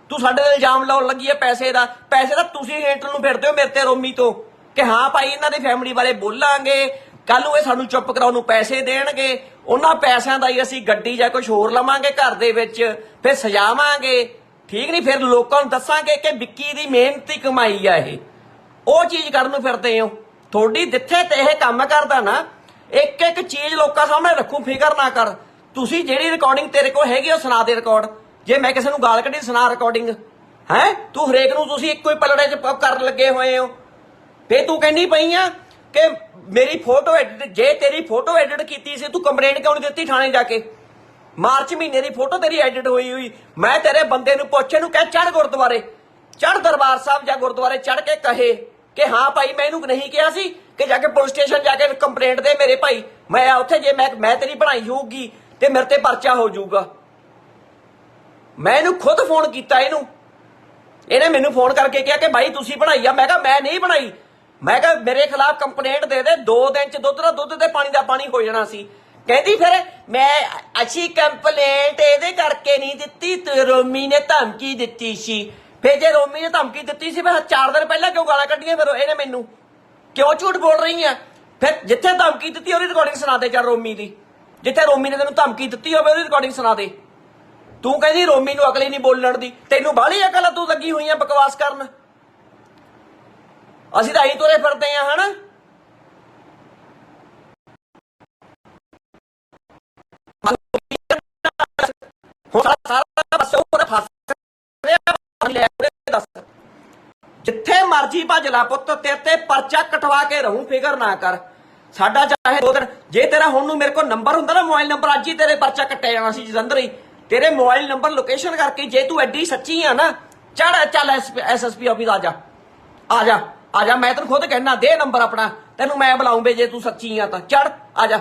ਤੂੰ ਸਾਡੇ ਤੇ ਇਲਜ਼ਾਮ ਲਾਉਣ ਲੱਗੀ ਹੈ ਪੈਸੇ ਦਾ। ਪੈਸੇ ਦਾ ਤੁਸੀਂ ਹੇਠ ਨੂੰ ਫਿਰਦੇ ਹੋ ਮੇਰੇ ਤੇ ਰੋਮੀ ਤੋਂ। ਕਿ ਹਾਂ ਭਾਈ, ਇਹਨਾਂ ਦੀ ਫੈਮਿਲੀ ਬਾਰੇ ਬੋਲਾਂਗੇ ਕੱਲ ਨੂੰ ਇਹ ਸਾਨੂੰ ਚੁੱਪ ਕਰਾਉਣ ਨੂੰ ਪੈਸੇ ਦੇਣਗੇ। ਉਹਨਾਂ ਪੈਸਿਆਂ ਦਾ ਹੀ ਅਸੀਂ ਗੱਡੀ ਜਾਂ ਕੁਝ ਹੋਰ ਲਵਾਂਗੇ ਘਰ ਦੇ ਵਿੱਚ, ਫਿਰ ਸਜਾਵਾਂਗੇ। ਠੀਕ ਨਹੀਂ, ਫਿਰ ਲੋਕਾਂ ਨੂੰ ਦੱਸਾਂਗੇ ਕਿ ਵਿੱਕੀ ਦੀ ਮਿਹਨਤੀ ਕਮਾਈ ਆ ਇਹ। ਉਹ ਚੀਜ਼ ਕਰਨ ਨੂੰ ਫਿਰਦੇ ਹੋ। ਤੁਹਾਡੀ ਜਿੱਥੇ ਤੇ ਇਹ ਕੰਮ ਕਰਦਾ ਨਾ, ਇੱਕ ਇੱਕ ਚੀਜ਼ ਲੋਕਾਂ ਸਾਹਮਣੇ ਰੱਖੂ, ਫਿਕਰ ਨਾ ਕਰ। ਤੁਸੀਂ ਜਿਹੜੀ ਰਿਕਾਰਡਿੰਗ ਤੇਰੇ ਕੋਲ ਹੈਗੀ ਉਹ ਸੁਣਾ ਦੇ ਰਿਕਾਰਡ ਜੇ ਮੈਂ ਕਿਸੇ ਨੂੰ ਗਾਲ ਕੱਢੀ, ਸੁਣਾ ਰਿਕਾਰਡਿੰਗ ਹੈ? ਤੂੰ ਹਰੇਕ ਨੂੰ ਤੁਸੀਂ ਇੱਕੋ ਹੀ ਪਲੜੇ 'ਚ ਕਰਨ ਲੱਗੇ ਹੋਏ ਹੋ। ਤੇ ਤੂੰ ਕਹਿੰਦੀ ਪਈ ਆ ਕਿ ਮੇਰੀ ਫੋਟੋ ਐਡਿਟ ਜੇ ਤੇਰੀ ਫੋਟੋ ਐਡਿਟ ਕੀਤੀ ਸੀ, ਤੂੰ ਕੰਪਲੇਂਟ ਕਿਉਂ ਨਹੀਂ ਦਿੱਤੀ ਥਾਣੇ ਜਾ ਕੇ? ਮਾਰਚ ਮਹੀਨੇ ਦੀ ਫੋਟੋ ਤੇਰੀ ਐਡਿਟ ਹੋਈ ਹੋਈ। ਮੈਂ ਤੇਰੇ ਬੰਦੇ ਨੂੰ ਪੁੱਛੇ ਨੂੰ ਕਹਿ ਚੜ ਗੁਰਦੁਆਰੇ। ਚੜ ਦਰਬਾਰ ਸਾਹਿਬ ਜਾਂ ਗੁਰਦੁਆਰੇ ਚੜ ਕੇ ਕਹੇ। ਕਿ ਹਾਂ ਭਾਈ, ਮੈਂ ਇਹਨੂੰ ਨਹੀਂ ਕਿਹਾ ਸੀ ਕਿ ਜਾ ਕੇ ਪੁਲਿਸ ਸਟੇਸ਼ਨ ਜਾ ਕੇ ਕੰਪਲੇਂਟ ਦੇ ਮੇਰੇ ਭਾਈ। ਮੈਂ ਉੱਥੇ ਜੇ ਮੈਂ ਮੈਂ ਤੇਰੀ ਬਣਾਈ ਹੋਊਗੀ ਤੇ ਮੇਰੇ ਤੇ ਪਰਚਾ ਹੋ ਜਾਊਗਾ। ਮੈਂ ਇਹਨੂੰ ਖੁਦ ਫੋਨ ਕੀਤਾ ਇਹਨੂੰ। ਇਹਨੇ ਮੈਨੂੰ ਫੋਨ ਕਰਕੇ ਕਿਹਾ ਕਿ ਭਾਈ, ਤੁਸੀਂ ਬਣਾਈ ਆ। ਮੈਂ ਕਿਹਾ, ਮੈਂ ਨਹੀਂ ਬਣਾਈ। ਮੈਂ ਕਿਹਾ, ਮੇਰੇ ਖਿਲਾਫ ਕੰਪਲੇਂਟ ਦੇ ਦੇ। ਦੋ ਦਿਨ ਚ ਦੁੱਧ ਦਾ ਦੁੱਧ ਤੇ ਪਾਣੀ ਦਾ ਪਾਣੀ ਹੋ ਜਾਣਾ ਸੀ। ਕਹਿੰਦੀ ਫਿਰ, ਮੈਂ ਅੱਛੀ ਕੰਪਲੇਂਟ ਇਹਦੇ ਕਰਕੇ ਨਹੀਂ ਦਿੱਤੀ, ਤੇ ਰੋਮੀ ਨੇ ਧਮਕੀ ਦਿੱਤੀ ਸੀ। ਫਿਰ ਜੇ ਰੋਮੀ ਨੇ ਧਮਕੀ ਦਿੱਤੀ ਸੀ, ਫਿਰ ਚਾਰ ਦਿਨ ਪਹਿਲਾਂ ਕਿਉਂ ਗਾਲਾਂ ਕੱਢੀਆਂ ਫਿਰ ਇਹਨੇ ਮੈਨੂੰ? ਕਿਉਂ ਝੂਠ ਬੋਲ ਰਹੀ ਆ? ਫਿਰ ਜਿੱਥੇ ਧਮਕੀ ਦਿੱਤੀ, ਉਹਦੀ ਰਿਕਾਰਡਿੰਗ ਸੁਣਾ ਦੇ ਚੱਲ ਰੋਮੀ ਦੀ। ਜਿੱਥੇ ਰੋਮੀ ਨੇ ਤੈਨੂੰ ਧਮਕੀ ਦਿੱਤੀ ਹੋਵੇ, ਉਹਦੀ ਰਿਕਾਰਡਿੰਗ ਸੁਣਾ ਦੇ। ਤੂੰ ਕਹਿੰਦੀ ਰੋਮੀ ਨੂੰ ਅਕਲ ਹੀ ਨਹੀਂ ਬੋਲਣ ਦੀ। ਤੈਨੂੰ ਬਾਹਲੀ ਅਕਲ ਆ, ਤੂੰ ਲੱਗੀ ਹੋਈ ਆ ਬਕਵਾਸ ਕਰਨ। ਅਸੀਂ ਤਾਂ ਇਹੀ ਤੁਰੇ ਫਿਰਦੇ ਆ, ਹਨਾ? ਹੁਣ ਸਾਰਾ ਬਸ ਉੱਪਰ ਫਸ ਰਿਹਾ ਲੈ ਉਰੇ ਦੱਸ ਜਿੱਥੇ ਮਰਜ਼ੀ ਭੱਜ ਲਾ ਪੁੱਤ, ਤੇਰੇ ਤੇ ਪਰਚਾ ਕਟਵਾ ਕੇ ਰਹੂੰ, ਫਿਕਰ ਨਾ ਕਰ। ਸਾਡਾ ਚਾਹੇ ਦੋ ਦਿਨ, ਜੇ ਤੇਰਾ ਹੁਣ ਨੂੰ ਮੇਰੇ ਕੋਲ ਨੰਬਰ ਹੁੰਦਾ ਨਾ, ਮੋਬਾਈਲ ਨੰਬਰ, ਅੱਜ ਹੀ ਤੇਰੇ ਪਰਚਾ ਕੱਟਿਆ ਜਾਣਾ ਸੀ ਜਲੰਧਰ ਹੀ। ਤੇਰੇ ਮੋਬਾਈਲ ਨੰਬਰ ਲੋਕੇਸ਼ਨ ਕਰਕੇ ਜੇ ਤੂੰ ਐਡੀ ਸੱਚੀ ਆ ਨਾ ਚੜ ਚੱਲ ਐਸਐਸਪੀ ਆਫਿਸ ਆ ਜਾ। ਆ ਜਾ ਆ ਜਾ, ਮੈਂ ਤੈਨੂੰ ਖੁਦ ਕਹਿਣਾ ਦੇ ਨੰਬਰ ਆਪਣਾ, ਤੈਨੂੰ ਮੈਂ ਬੁਲਾਉਂ ਬੇ ਜੇ ਤੂੰ ਸੱਚੀ ਆ ਤਾਂ। ਚੜ ਆ ਜਾ।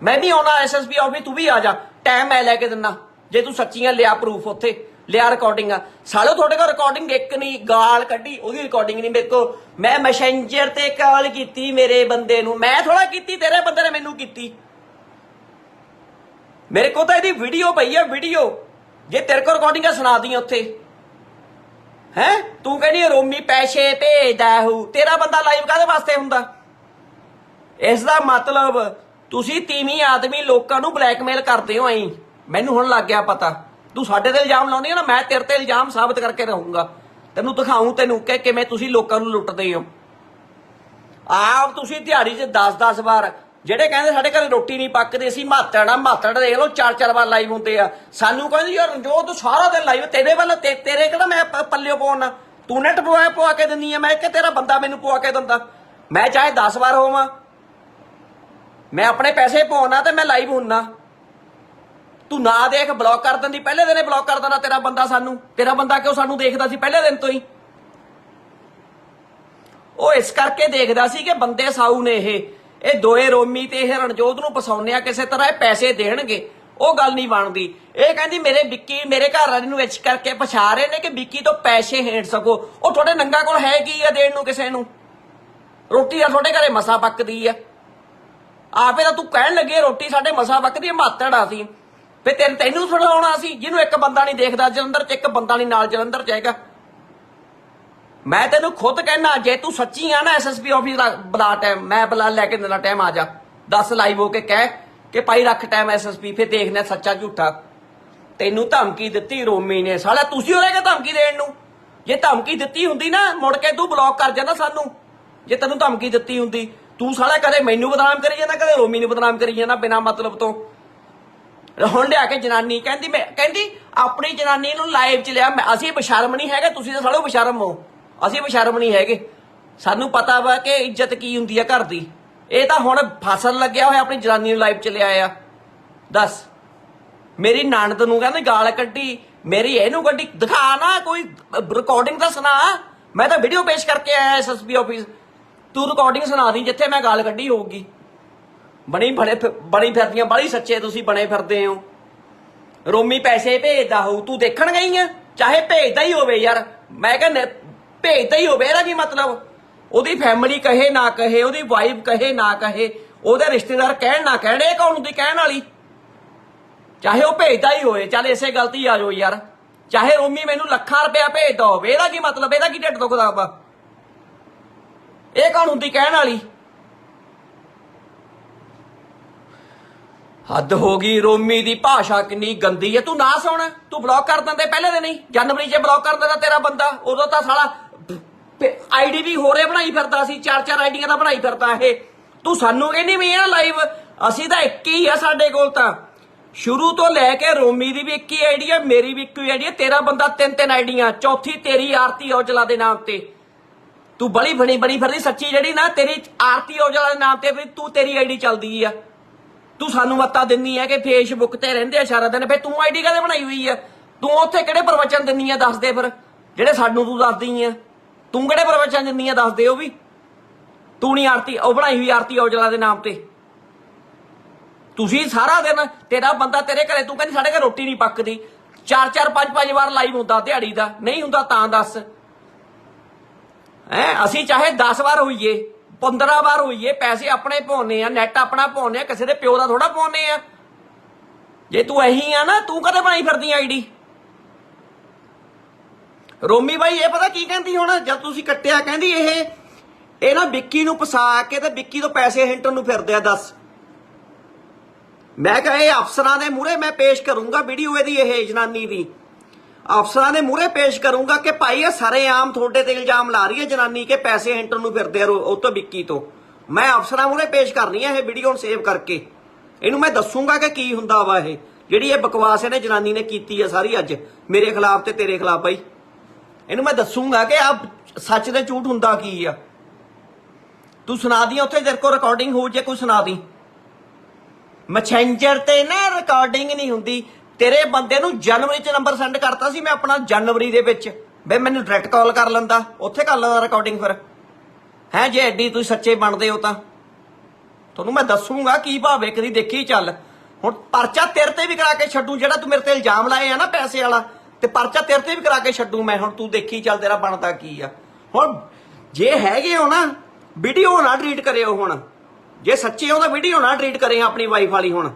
ਮੈਂ ਵੀ ਆਉਣਾ ਐਸਐਸਪੀ ਆਫਿਸ ਤੂੰ ਵੀ ਆ ਜਾ। ਟਾਈਮ ਮੈਂ ਲੈ ਕੇ ਦਿੰਨਾ, ਜੇ ਤੂੰ ਸੱਚੀਆਂ ਲਿਆ ਪ੍ਰੂਫ ਉੱਥੇ। ਲਿਆ ਰਿਕਾਰਡਿੰਗ ਆ। ਸਾਲੋ ਤੁਹਾਡੇ ਕੋਲ ਰਿਕਾਰਡਿੰਗ ਇੱਕ ਨਹੀਂ ਗਾਲ ਕੱਢੀ, ਉਹਦੀ ਰਿਕਾਰਡਿੰਗ ਨਹੀਂ ਮੇਰੇ ਕੋ ਮੈਂ ਮੈਸੇਂਜਰ ਤੇ ਕਾਲ ਕੀਤੀ ਮੇਰੇ ਬੰਦੇ ਨੂੰ। ਮੈਂ ਥੋੜਾ ਕੀਤੀ, ਤੇਰੇ ਬੰਦੇ ਨੇ ਮੈਨੂੰ ਕੀਤੀ। ਮੇਰੇ ਕੋਲ ਤਾਂ ਇਹਦੀ ਵੀਡੀਓ ਪਈ ਆ ਵੀਡੀਓ ਜੇ ਤੇਰੇ ਕੋਲ ਰਿਕਾਰਡਿੰਗ ਸੁਣਾ ਦੀਆਂ ਉੱਥੇ। ਹੈ? ਤੂੰ ਕਹਿੰਦੀ ਰੋਮੀ ਪੈਸੇ ਭੇਜਦਾ ਹੂ। ਤੇਰਾ ਬੰਦਾ ਲਾਈਵ ਕਾਹਦੇ ਵਾਸਤੇ ਹੁੰਦਾ? ਇਸ ਦਾ ਮਤਲਬ, ਤੁਸੀਂ ਤੀਵੀਂ ਆਦਮੀ ਲੋਕਾਂ ਨੂੰ ਬਲੈਕਮੇਲ ਕਰਦੇ ਹੋ ਐਂ। ਮੈਨੂੰ ਹੁਣ ਲੱਗ ਗਿਆ ਪਤਾ। ਤੂੰ ਸਾਡੇ ਤੇ ਇਲਜ਼ਾਮ ਲਾਉਂਦੀ ਆ ਨਾ, ਮੈਂ ਤੇਰੇ ਤੇ ਇਲਜ਼ਾਮ ਸਾਬਤ ਕਰਕੇ ਰਹੂੰਗਾ। ਤੈਨੂੰ ਦਿਖਾਉਂ, ਤੈਨੂੰ ਕਿ ਕਿਵੇਂ ਤੁਸੀਂ ਲੋਕਾਂ ਨੂੰ ਲੁੱਟਦੇ ਹੋ। ਆਪ ਤੁਸੀਂ ਦਿਹਾੜੀ 'ਚ 10-10 ਵਾਰ, ਜਿਹੜੇ ਕਹਿੰਦੇ ਸਾਡੇ ਘਰੇ ਰੋਟੀ ਨਹੀਂ ਪੱਕਦੀ, ਅਸੀਂ ਮਾਤੜਾ ਮਾਤੜ ਦੇਖ ਲਓ ਚਾਰ ਚਾਰ ਵਾਰ ਲਾਈਵ ਹੁੰਦੇ ਆ। ਸਾਨੂੰ ਕਹਿੰਦੇ, ਯਾਰ ਜੋ ਤੂੰ ਸਾਰਾ ਦਿਨ ਲਾਈਵ ਤੇਰੇ ਵੱਲ ਤੇਰੇ ਕਿਹੜਾ ਮੈਂ ਪੱਲਿਓ ਪਾਉਣਾ ਤੂੰ ਨੈਟ ਪਵਾ ਪਵਾ ਕੇ ਦਿੰਦੀ ਆ। ਮੈਂ ਕਿ ਤੇਰਾ ਬੰਦਾ ਮੈਨੂੰ ਪਵਾ ਕੇ ਦਿੰਦਾ। ਮੈਂ ਚਾਹੇ 10 ਵਾਰ ਹੋਵਾਂ, ਮੈਂ ਆਪਣੇ ਪੈਸੇ ਪਾਉਣਾ ਤੇ ਮੈਂ ਲਾਈਵ ਹੁੰਨਾ। ਤੂੰ ਨਾ ਦੇਖ ਬਲੌਕ ਕਰ ਦਿੰਦੀ। ਪਹਿਲੇ ਦਿਨੇ ਬਲੌਕ ਕਰ ਦੇਣਾ ਤੇਰਾ ਬੰਦਾ ਸਾਨੂੰ। ਤੇਰਾ ਬੰਦਾ ਕਿਉਂ ਸਾਨੂੰ ਦੇਖਦਾ ਸੀ ਪਹਿਲੇ ਦਿਨ ਤੋਂ ਹੀ? ਉਹ ਇਸ ਕਰਕੇ ਦੇਖਦਾ ਸੀ ਕਿ ਬੰਦੇ ਸਾਊ ਨੇ ਇਹ। ਇਹ ਦੋਏ ਰੋਮੀ ਤੇ ਇਹ ਰਣਜੋਤ ਨੂੰ ਪਸਾਉਨੇ ਕਿਸੇ ਤਰ੍ਹਾਂ, ਇਹ ਪੈਸੇ ਦੇਣਗੇ। ਉਹ ਗੱਲ ਨਹੀਂ ਬਣਦੀ। ਇਹ ਕਹਿੰਦੀ, ਮੇਰੇ ਵਿੱਕੀ, ਮੇਰੇ ਘਰ ਵਾਲੇ ਨੂੰ ਵਿੱਚ ਕਰਕੇ ਪਛਾ ਰਹੇ ਨੇ ਕਿ ਵਿੱਕੀ ਤੋਂ ਪੈਸੇ ਹੇਠ ਸਕੋ। ਉਹ ਤੁਹਾਡੇ ਨੰਗਾ ਕੋਲ ਹੈ ਕੀ ਆ ਦੇਣ ਨੂੰ ਕਿਸੇ ਨੂੰ? ਰੋਟੀ ਆ ਤੁਹਾਡੇ ਘਰੇ ਮਸਾ ਪੱਕਦੀ ਆ। ਆਪੇ ਤਾਂ ਤੂੰ ਕਹਿਣ ਲੱਗੇ ਰੋਟੀ ਸਾਡੇ ਮਸਾ ਪੱਕਦੀ ਆ, ਮਾਤੜਾ ਸੀ ਫੇ ਤੈਨੂੰ ਤੈਨੂੰ ਸੁਣਾਉਣਾ ਸੀ, ਜਿਹਨੂੰ ਇੱਕ ਬੰਦਾ ਨਹੀਂ ਦੇਖਦਾ, ਜਲੰਧਰ ਚ ਇੱਕ ਬੰਦਾ ਨਹੀਂ, ਨਾਲ ਜਲੰਧਰ ਜਾਏਗਾ ਮੈਂ ਤੈਨੂੰ ਖੁਦ ਕਹਿਣਾ, ਜੇ ਤੂੰ ਸੱਚੀ ਆ ਨਾ ਐਸਐਸਪੀ ਆਫਿਸ ਦਾ ਬੁਲਾ ਟਾਈਮ ਮੈਂ ਬੁਲਾ ਲੈ ਕੇ ਦੇਣਾ ਟਾਈਮ ਆ ਜਾ। 10 ਲਾਈਵ ਹੋ ਕੇ ਕਹਿ ਕਿ ਭਾਈ ਰੱਖ ਟਾਈਮ ਐਸਐਸਪੀ ਫੇ ਦੇਖਣਾ ਸੱਚਾ ਝੂਠਾ। ਤੈਨੂੰ ਧਮਕੀ ਦਿੱਤੀ ਰੋਮੀ ਨੇ। ਸਾਲਾ ਤੁਸੀਂ ਹੋਰੇਗਾ ਧਮਕੀ ਦੇਣ ਨੂੰ? ਜੇ ਧਮਕੀ ਦਿੱਤੀ ਹੁੰਦੀ ਨਾ, ਮੁੜ ਕੇ ਤੂੰ ਬਲੌਕ ਕਰ ਜਾਂਦਾ ਸਾਨੂੰ। ਜੇ ਤੈਨੂੰ ਧਮਕੀ ਦਿੱਤੀ ਹੁੰਦੀ, ਤੂੰ ਸਾਲਾ ਕਦੇ ਮੈਨੂੰ ਬਦਨਾਮ ਕਰੀ ਜਾਂਦਾ, ਕਦੇ ਰੋਮੀ ਨੂੰ ਬਦਨਾਮ ਕਰੀ ਜਾਂਦਾ ਬਿਨਾਂ ਮਤਲਬ ਤੋਂ। ਹੁਣ ਲਿਆ ਕੇ ਜਨਾਨੀ ਕਹਿੰਦੀ ਮੈਂ ਕਹਿੰਦੀ ਆਪਣੀ ਜਨਾਨੀ ਨੂੰ ਲਾਈਵ ਚ ਲਿਆ, ਮੈਂ- ਅਸੀਂ ਬਸ਼ਰਮ ਨਹੀਂ ਹੈਗੇ, ਤੁਸੀਂ ਤਾਂ ਸਾਲੋ ਬਸ਼ਰਮ ਹੋ। ਅਸੀਂ ਬਸ਼ਰਮ ਨਹੀਂ ਹੈਗੇ। ਸਾਨੂੰ ਪਤਾ ਵਾ ਕਿ ਇੱਜ਼ਤ ਕੀ ਹੁੰਦੀ ਆ ਘਰ ਦੀ। ਇਹ ਤਾਂ ਹੁਣ ਫਸਲ ਲੱਗਿਆ ਹੋਇਆ, ਆਪਣੀ ਜਨਾਨੀ ਨੂੰ ਲਾਈਵ ਚ ਲਿਆ ਆ। ਦੱਸ, ਮੇਰੀ ਨਣਦ ਨੂੰ ਕਹਿੰਦੇ ਗਾਲ ਕੱਢੀ, ਮੇਰੀ ਇਹਨੂੰ ਕੱਢੀ ਦਿਖਾ ਨਾ, ਕੋਈ ਰਿਕਾਰਡਿੰਗ ਤਾਂ ਸੁਣਾ। ਮੈਂ ਤਾਂ ਵੀਡੀਓ ਪੇਸ਼ ਕਰਕੇ ਆਇਆ ਐਸਐਸਪੀ ਆਫਿਸ ਤੂੰ ਰਿਕਾਰਡਿੰਗ ਸੁਣਾ ਦੀ, ਜਿੱਥੇ ਮੈਂ ਗਾਲ ਕੱਢੀ ਹੋਊਗੀ। ਬਣੀ ਬਣੇ ਫਿ- ਬਣੀ ਫਿਰਦੀਆਂ ਬੜੀ ਸੱਚੇ ਤੁਸੀਂ ਬਣੇ ਫਿਰਦੇ ਹੋ। ਰੋਮੀ ਪੈਸੇ ਭੇਜਦਾ ਹੋਊ, ਤੂੰ ਦੇਖਣ ਗਈ ਆ ਚਾਹੇ ਭੇਜਦਾ ਹੀ ਹੋਵੇ ਯਾਰ, ਮੈਂ ਕਹਿੰਦਾ, ਭੇਜਦਾ ਹੀ ਹੋਵੇ, ਇਹਦਾ ਕੀ ਮਤਲਬ? ਉਹਦੀ ਫੈਮਿਲੀ ਕਹੇ ਨਾ ਕਹੇ, ਉਹਦੀ ਵਾਈਫ ਕਹੇ ਨਾ ਕਹੇ, ਉਹਦੇ ਰਿਸ਼ਤੇਦਾਰ ਕਹਿਣ ਨਾ ਕਹਿਣ, ਇਹ ਕੌਣ ਦੀ ਕਹਿਣ ਵਾਲੀ? ਚਾਹੇ ਉਹ ਭੇਜਦਾ ਹੀ ਹੋਵੇ, ਚੱਲ ਇਸੇ ਗਲਤੀ ਆ ਜਾਓ ਯਾਰ। ਚਾਹੇ ਰੋਮੀ ਮੈਨੂੰ ਲੱਖਾਂ ਰੁਪਇਆ ਭੇਜਦਾ ਹੋਵੇ, ਇਹਦਾ ਕੀ ਮਤਲਬ? ਇਹਦਾ ਕੀ ਢਿੱਡ ਦੁਖਦਾ ਵਾ? ਇਹ ਕੌਣ ਹੁੰਦੀ ਕਹਿਣ ਵਾਲੀ? ਹੱਦ ਹੋ ਗਈ, ਰੋਮੀ ਦੀ ਭਾਸ਼ਾ ਕਿੰਨੀ ਗੰਦੀ ਹੈ। ਤੂੰ ਨਾ ਸੁਣ, ਤੂੰ ਬਲੌਕ ਕਰ ਦਿੰਦੇ ਪਹਿਲੇ ਦਿਨ ਹੀ। ਜਨਵਰੀ 'ਚ ਬਲੌਕ ਕਰ ਦਿੰਦਾ ਤੇਰਾ ਬੰਦਾ, ਉਦੋਂ ਤਾਂ ਸਾਲਾ ਆਈਡੀ ਵੀ ਹੋਰੇ ਬਣਾਈ ਫਿਰਦਾ ਸੀ, ਚਾਰ ਚਾਰ ਆਈਡੀਆਂ ਦਾ ਬਣਾਈ ਫਿਰਦਾ ਇਹ। ਤੂੰ ਸਾਨੂੰ ਕਹਿੰਦੀ ਵੀ ਇਹ ਲਾਈਵ ਅਸੀਂ ਤਾਂ ਇੱਕ ਹੀ ਆ ਸਾਡੇ ਕੋਲ ਤਾਂ। ਸ਼ੁਰੂ ਤੋਂ ਲੈ ਕੇ ਰੋਮੀ ਦੀ ਵੀ ਇੱਕ ਹੀ ਆਈਡੀ ਹੈ ਮੇਰੀ ਵੀ ਇੱਕ ਹੀ ਆਈਡੀ ਹੈ ਤੇਰਾ ਬੰਦਾ ਤਿੰਨ ਤਿੰਨ ਆਈਡੀਆਂ ਚੌਥੀ ਤੇਰੀ ਆਰਤੀ ਔਜਲਾ ਦੇ ਨਾਮ ਤੇ। ਤੂੰ ਬੜੀ ਬਣੀ ਬਣੀ ਫਿਰਦੀ, ਸੱਚੀ ਜਿਹੜੀ ਨਾ, ਤੇਰੀ ਆਰਤੀ ਔਜਲਾ ਦੇ ਨਾਮ ਤੇ ਵੀ ਤੂੰ ਤੇਰੀ ਆਈਡੀ ਚੱਲਦੀ ਆ। ਤੂੰ ਸਾਨੂੰ ਮੱਤਾ ਦਿੰਨੀ ਹੈ ਕਿ ਫੇਸਬੁੱਕ ਤੇ ਰਹਿੰਦੇ ਆ ਸਾਰਾ ਦਿਨ ਫੇ ਤੂੰ ਆਈਡੀ ਕਾਹਦੇ ਬਣਾਈ ਹੋਈ ਆ? ਤੂੰ ਉੱਥੇ ਕਿਹੜੇ ਪ੍ਰਵਚਨ ਦਿੰਨੀ ਆ ਦੱਸ ਦੇ ਫਿਰ? ਜਿਹੜੇ ਸਾਨੂੰ ਤੂੰ ਦੱਸਦੀ ਆ। ਤੂੰ ਕਿਹੜੇ ਪ੍ਰਵਚਨ ਦਿੰਨੀ ਆ ਦੱਸ ਦੇ ਉਹ ਵੀ? ਤੂੰ ਨਹੀਂ ਆਰਤੀ, ਉਹ ਬਣਾਈ ਹੋਈ ਆਰਤੀ ਔਜਲਾ ਦੇ ਨਾਮ ਤੇ। ਤੁਸੀਂ ਸਾਰਾ ਦਿਨ ਤੇਰਾ ਬੰਦਾ ਤੇਰੇ ਘਰੇ, ਤੂੰ ਕਹਿੰਦੀ ਸਾਡੇ ਘਰ ਰੋਟੀ ਨਹੀਂ ਪੱਕਦੀ। ਚਾਰ ਚਾਰ, ਪੰਜ ਪੰਜ ਵਾਰ ਲਾਈਵ ਹੁੰਦਾ ਦਿਹਾੜੀ ਦਾ। ਨਹੀਂ ਹੁੰਦਾ ਤਾਂ ਦੱਸ। ਹੈ? ਅਸੀਂ ਚਾਹੇ 10 ਵਾਰ ਹੋਈਏ। 15 ਵਾਰ ਹੋਈਏ, ਪੈਸੇ ਆਪਣੇ ਪਾਉਨੇ ਆ ਨੈਟ ਆਪਣਾ ਪਾਉਨੇ ਆ, ਕਿਸੇ ਦੇ ਪਿਓ ਦਾ ਥੋੜਾ ਪਾਉਨੇ ਆ। ਜੇ ਤੂੰ ਇਹੀ ਆ ਨਾ, ਤੂੰ ਕਦੇ ਬਣਾਈ ਫਿਰਦੀ ਆਈਡੀ? ਰੋਮੀ ਬਾਈ, ਇਹ ਪਤਾ ਕੀ ਕਹਿੰਦੀ ਹੁਣ? ਜਦ ਤੁਸੀਂ ਕੱਟਿਆ, ਕਹਿੰਦੀ ਇਹ ਇਹ ਨਾ ਵਿੱਕੀ ਨੂੰ ਫਸਾ ਕੇ ਤੇ ਵਿੱਕੀ ਤੋਂ ਪੈਸੇ ਹਿੰਟਣ ਨੂੰ ਫਿਰਦੇ ਆ, ਦੱਸ। ਮੈਂ ਕਹਾਂ, ਇਹ ਅਫਸਰਾਂ ਦੇ ਮੂਹਰੇ ਮੈਂ ਪੇਸ਼ ਕਰੂੰਗਾ ਵੀਡੀਓ ਇਹਦੀ, ਇਹ ਜਨਾਨੀ ਦੀ। ਅਫਸਰਾਂ ਦੇ ਮੂਹਰੇ ਪੇਸ਼ ਕਰੂੰਗਾ ਕਿ ਭਾਈ ਇਹ ਸਾਰੇ ਆਮ ਤੁਹਾਡੇ ਤੇ ਇਲਜ਼ਾਮ ਲਾ ਰਹੀ ਹੈ ਜਨਾਨੀ ਕਿ ਪੈਸੇ ਹਿੰਟਣ ਨੂੰ ਫਿਰਦੇ ਆ ਉਹ ਤੋਂ ਵਿੱਕੀ ਤੋਂ। ਮੈਂ ਅਫਸਰਾਂ ਮੂਹਰੇ ਪੇਸ਼ ਕਰਨੀ ਹੈ ਇਹ ਵੀਡੀਓ ਨੂੰ ਸੇਵ ਕਰਕੇ। ਇਹਨੂੰ ਮੈਂ ਦੱਸੂਗਾ ਕਿ ਕੀ ਹੁੰਦਾ ਵਾ ਇਹ। ਜਿਹੜੀ ਇਹ ਬਕਵਾਸ ਇਹਨੇ ਜਨਾਨੀ ਨੇ ਕੀਤੀ ਆ ਸਾਰੀ ਅੱਜ, ਮੇਰੇ ਖਿਲਾਫ ਤੇ ਤੇਰੇ ਖਿਲਾਫ ਬਾਈ। ਇਹਨੂੰ ਮੈਂ ਦੱਸੂਗਾ ਕਿ ਆ ਸੱਚ ਦੇ ਝੂਠ ਹੁੰਦਾ ਕੀ ਆ। ਤੂੰ ਸੁਣਾ ਦੀ ਉੱਥੇ, ਤੇਰੇ ਕੋਲ ਰਿਕਾਰਡਿੰਗ ਹੋ ਜੇ ਕੋਈ ਸੁਣਾ ਦੀ। ਮੈਸੇਂਜਰ ਤੇ ਨਾ ਰਿਕਾਰਡਿੰਗ ਨਹੀਂ ਹੁੰਦੀ। ਤੇਰੇ ਬੰਦੇ ਨੂੰ ਜਨਵਰੀ ਚ ਨੰਬਰ ਸੈਂਡ ਕਰਤਾ ਸੀ ਮੈਂ ਆਪਣਾ, ਜਨਵਰੀ ਦੇ ਵਿੱਚ। ਬਈ ਮੈਨੂੰ ਡਾਇਰੈਕਟ ਕਾਲ ਕਰ ਲੈਂਦਾ। ਉੱਥੇ ਕਰ ਲੈਂਦਾ ਰਿਕਾਰਡਿੰਗ ਫਿਰ। ਹੈ, ਜੇ ਐਡੀ ਤੁਸੀਂ ਸੱਚੇ ਬਣਦੇ ਹੋ ਤਾਂ। ਤੁਹਾਨੂੰ ਮੈਂ ਦੱਸੂਗਾ ਕੀ ਭਾਵੇਂ, ਕਦੀ ਦੇਖੀ ਚੱਲ। ਹੁਣ ਪਰਚਾ ਤੇਰੇ ਤੇ ਵੀ ਕਰਾ ਕੇ ਛੱਡੂ, ਜਿਹੜਾ ਤੂੰ ਮੇਰੇ ਤੇ ਇਲਜ਼ਾਮ ਲਾਏ ਆ ਨਾ ਪੈਸੇ ਵਾਲਾ। ਤੇ ਪਰਚਾ ਤੇਰੇ ਤੇ ਵੀ ਕਰਾ ਕੇ ਛੱਡੂ ਮੈਂ। ਹੁਣ ਤੂੰ ਦੇਖੀ ਚੱਲ ਤੇਰਾ ਬਣਦਾ ਕੀ ਆ। ਹੁਣ ਜੇ ਹੈਗੇ ਹੋ ਨਾ ਵੀਡੀਓ ਨਾ ਡਿਲੀਟ ਕਰਿਓ ਹੁਣ। ਜੇ ਸੱਚੇ ਹੋ ਤਾਂ ਵੀਡੀਓ ਨਾ ਡਿਲੀਟ ਕਰੇ ਆਪਣੀ ਵਾਈਫ ਵਾਲੀ ਹੁਣ।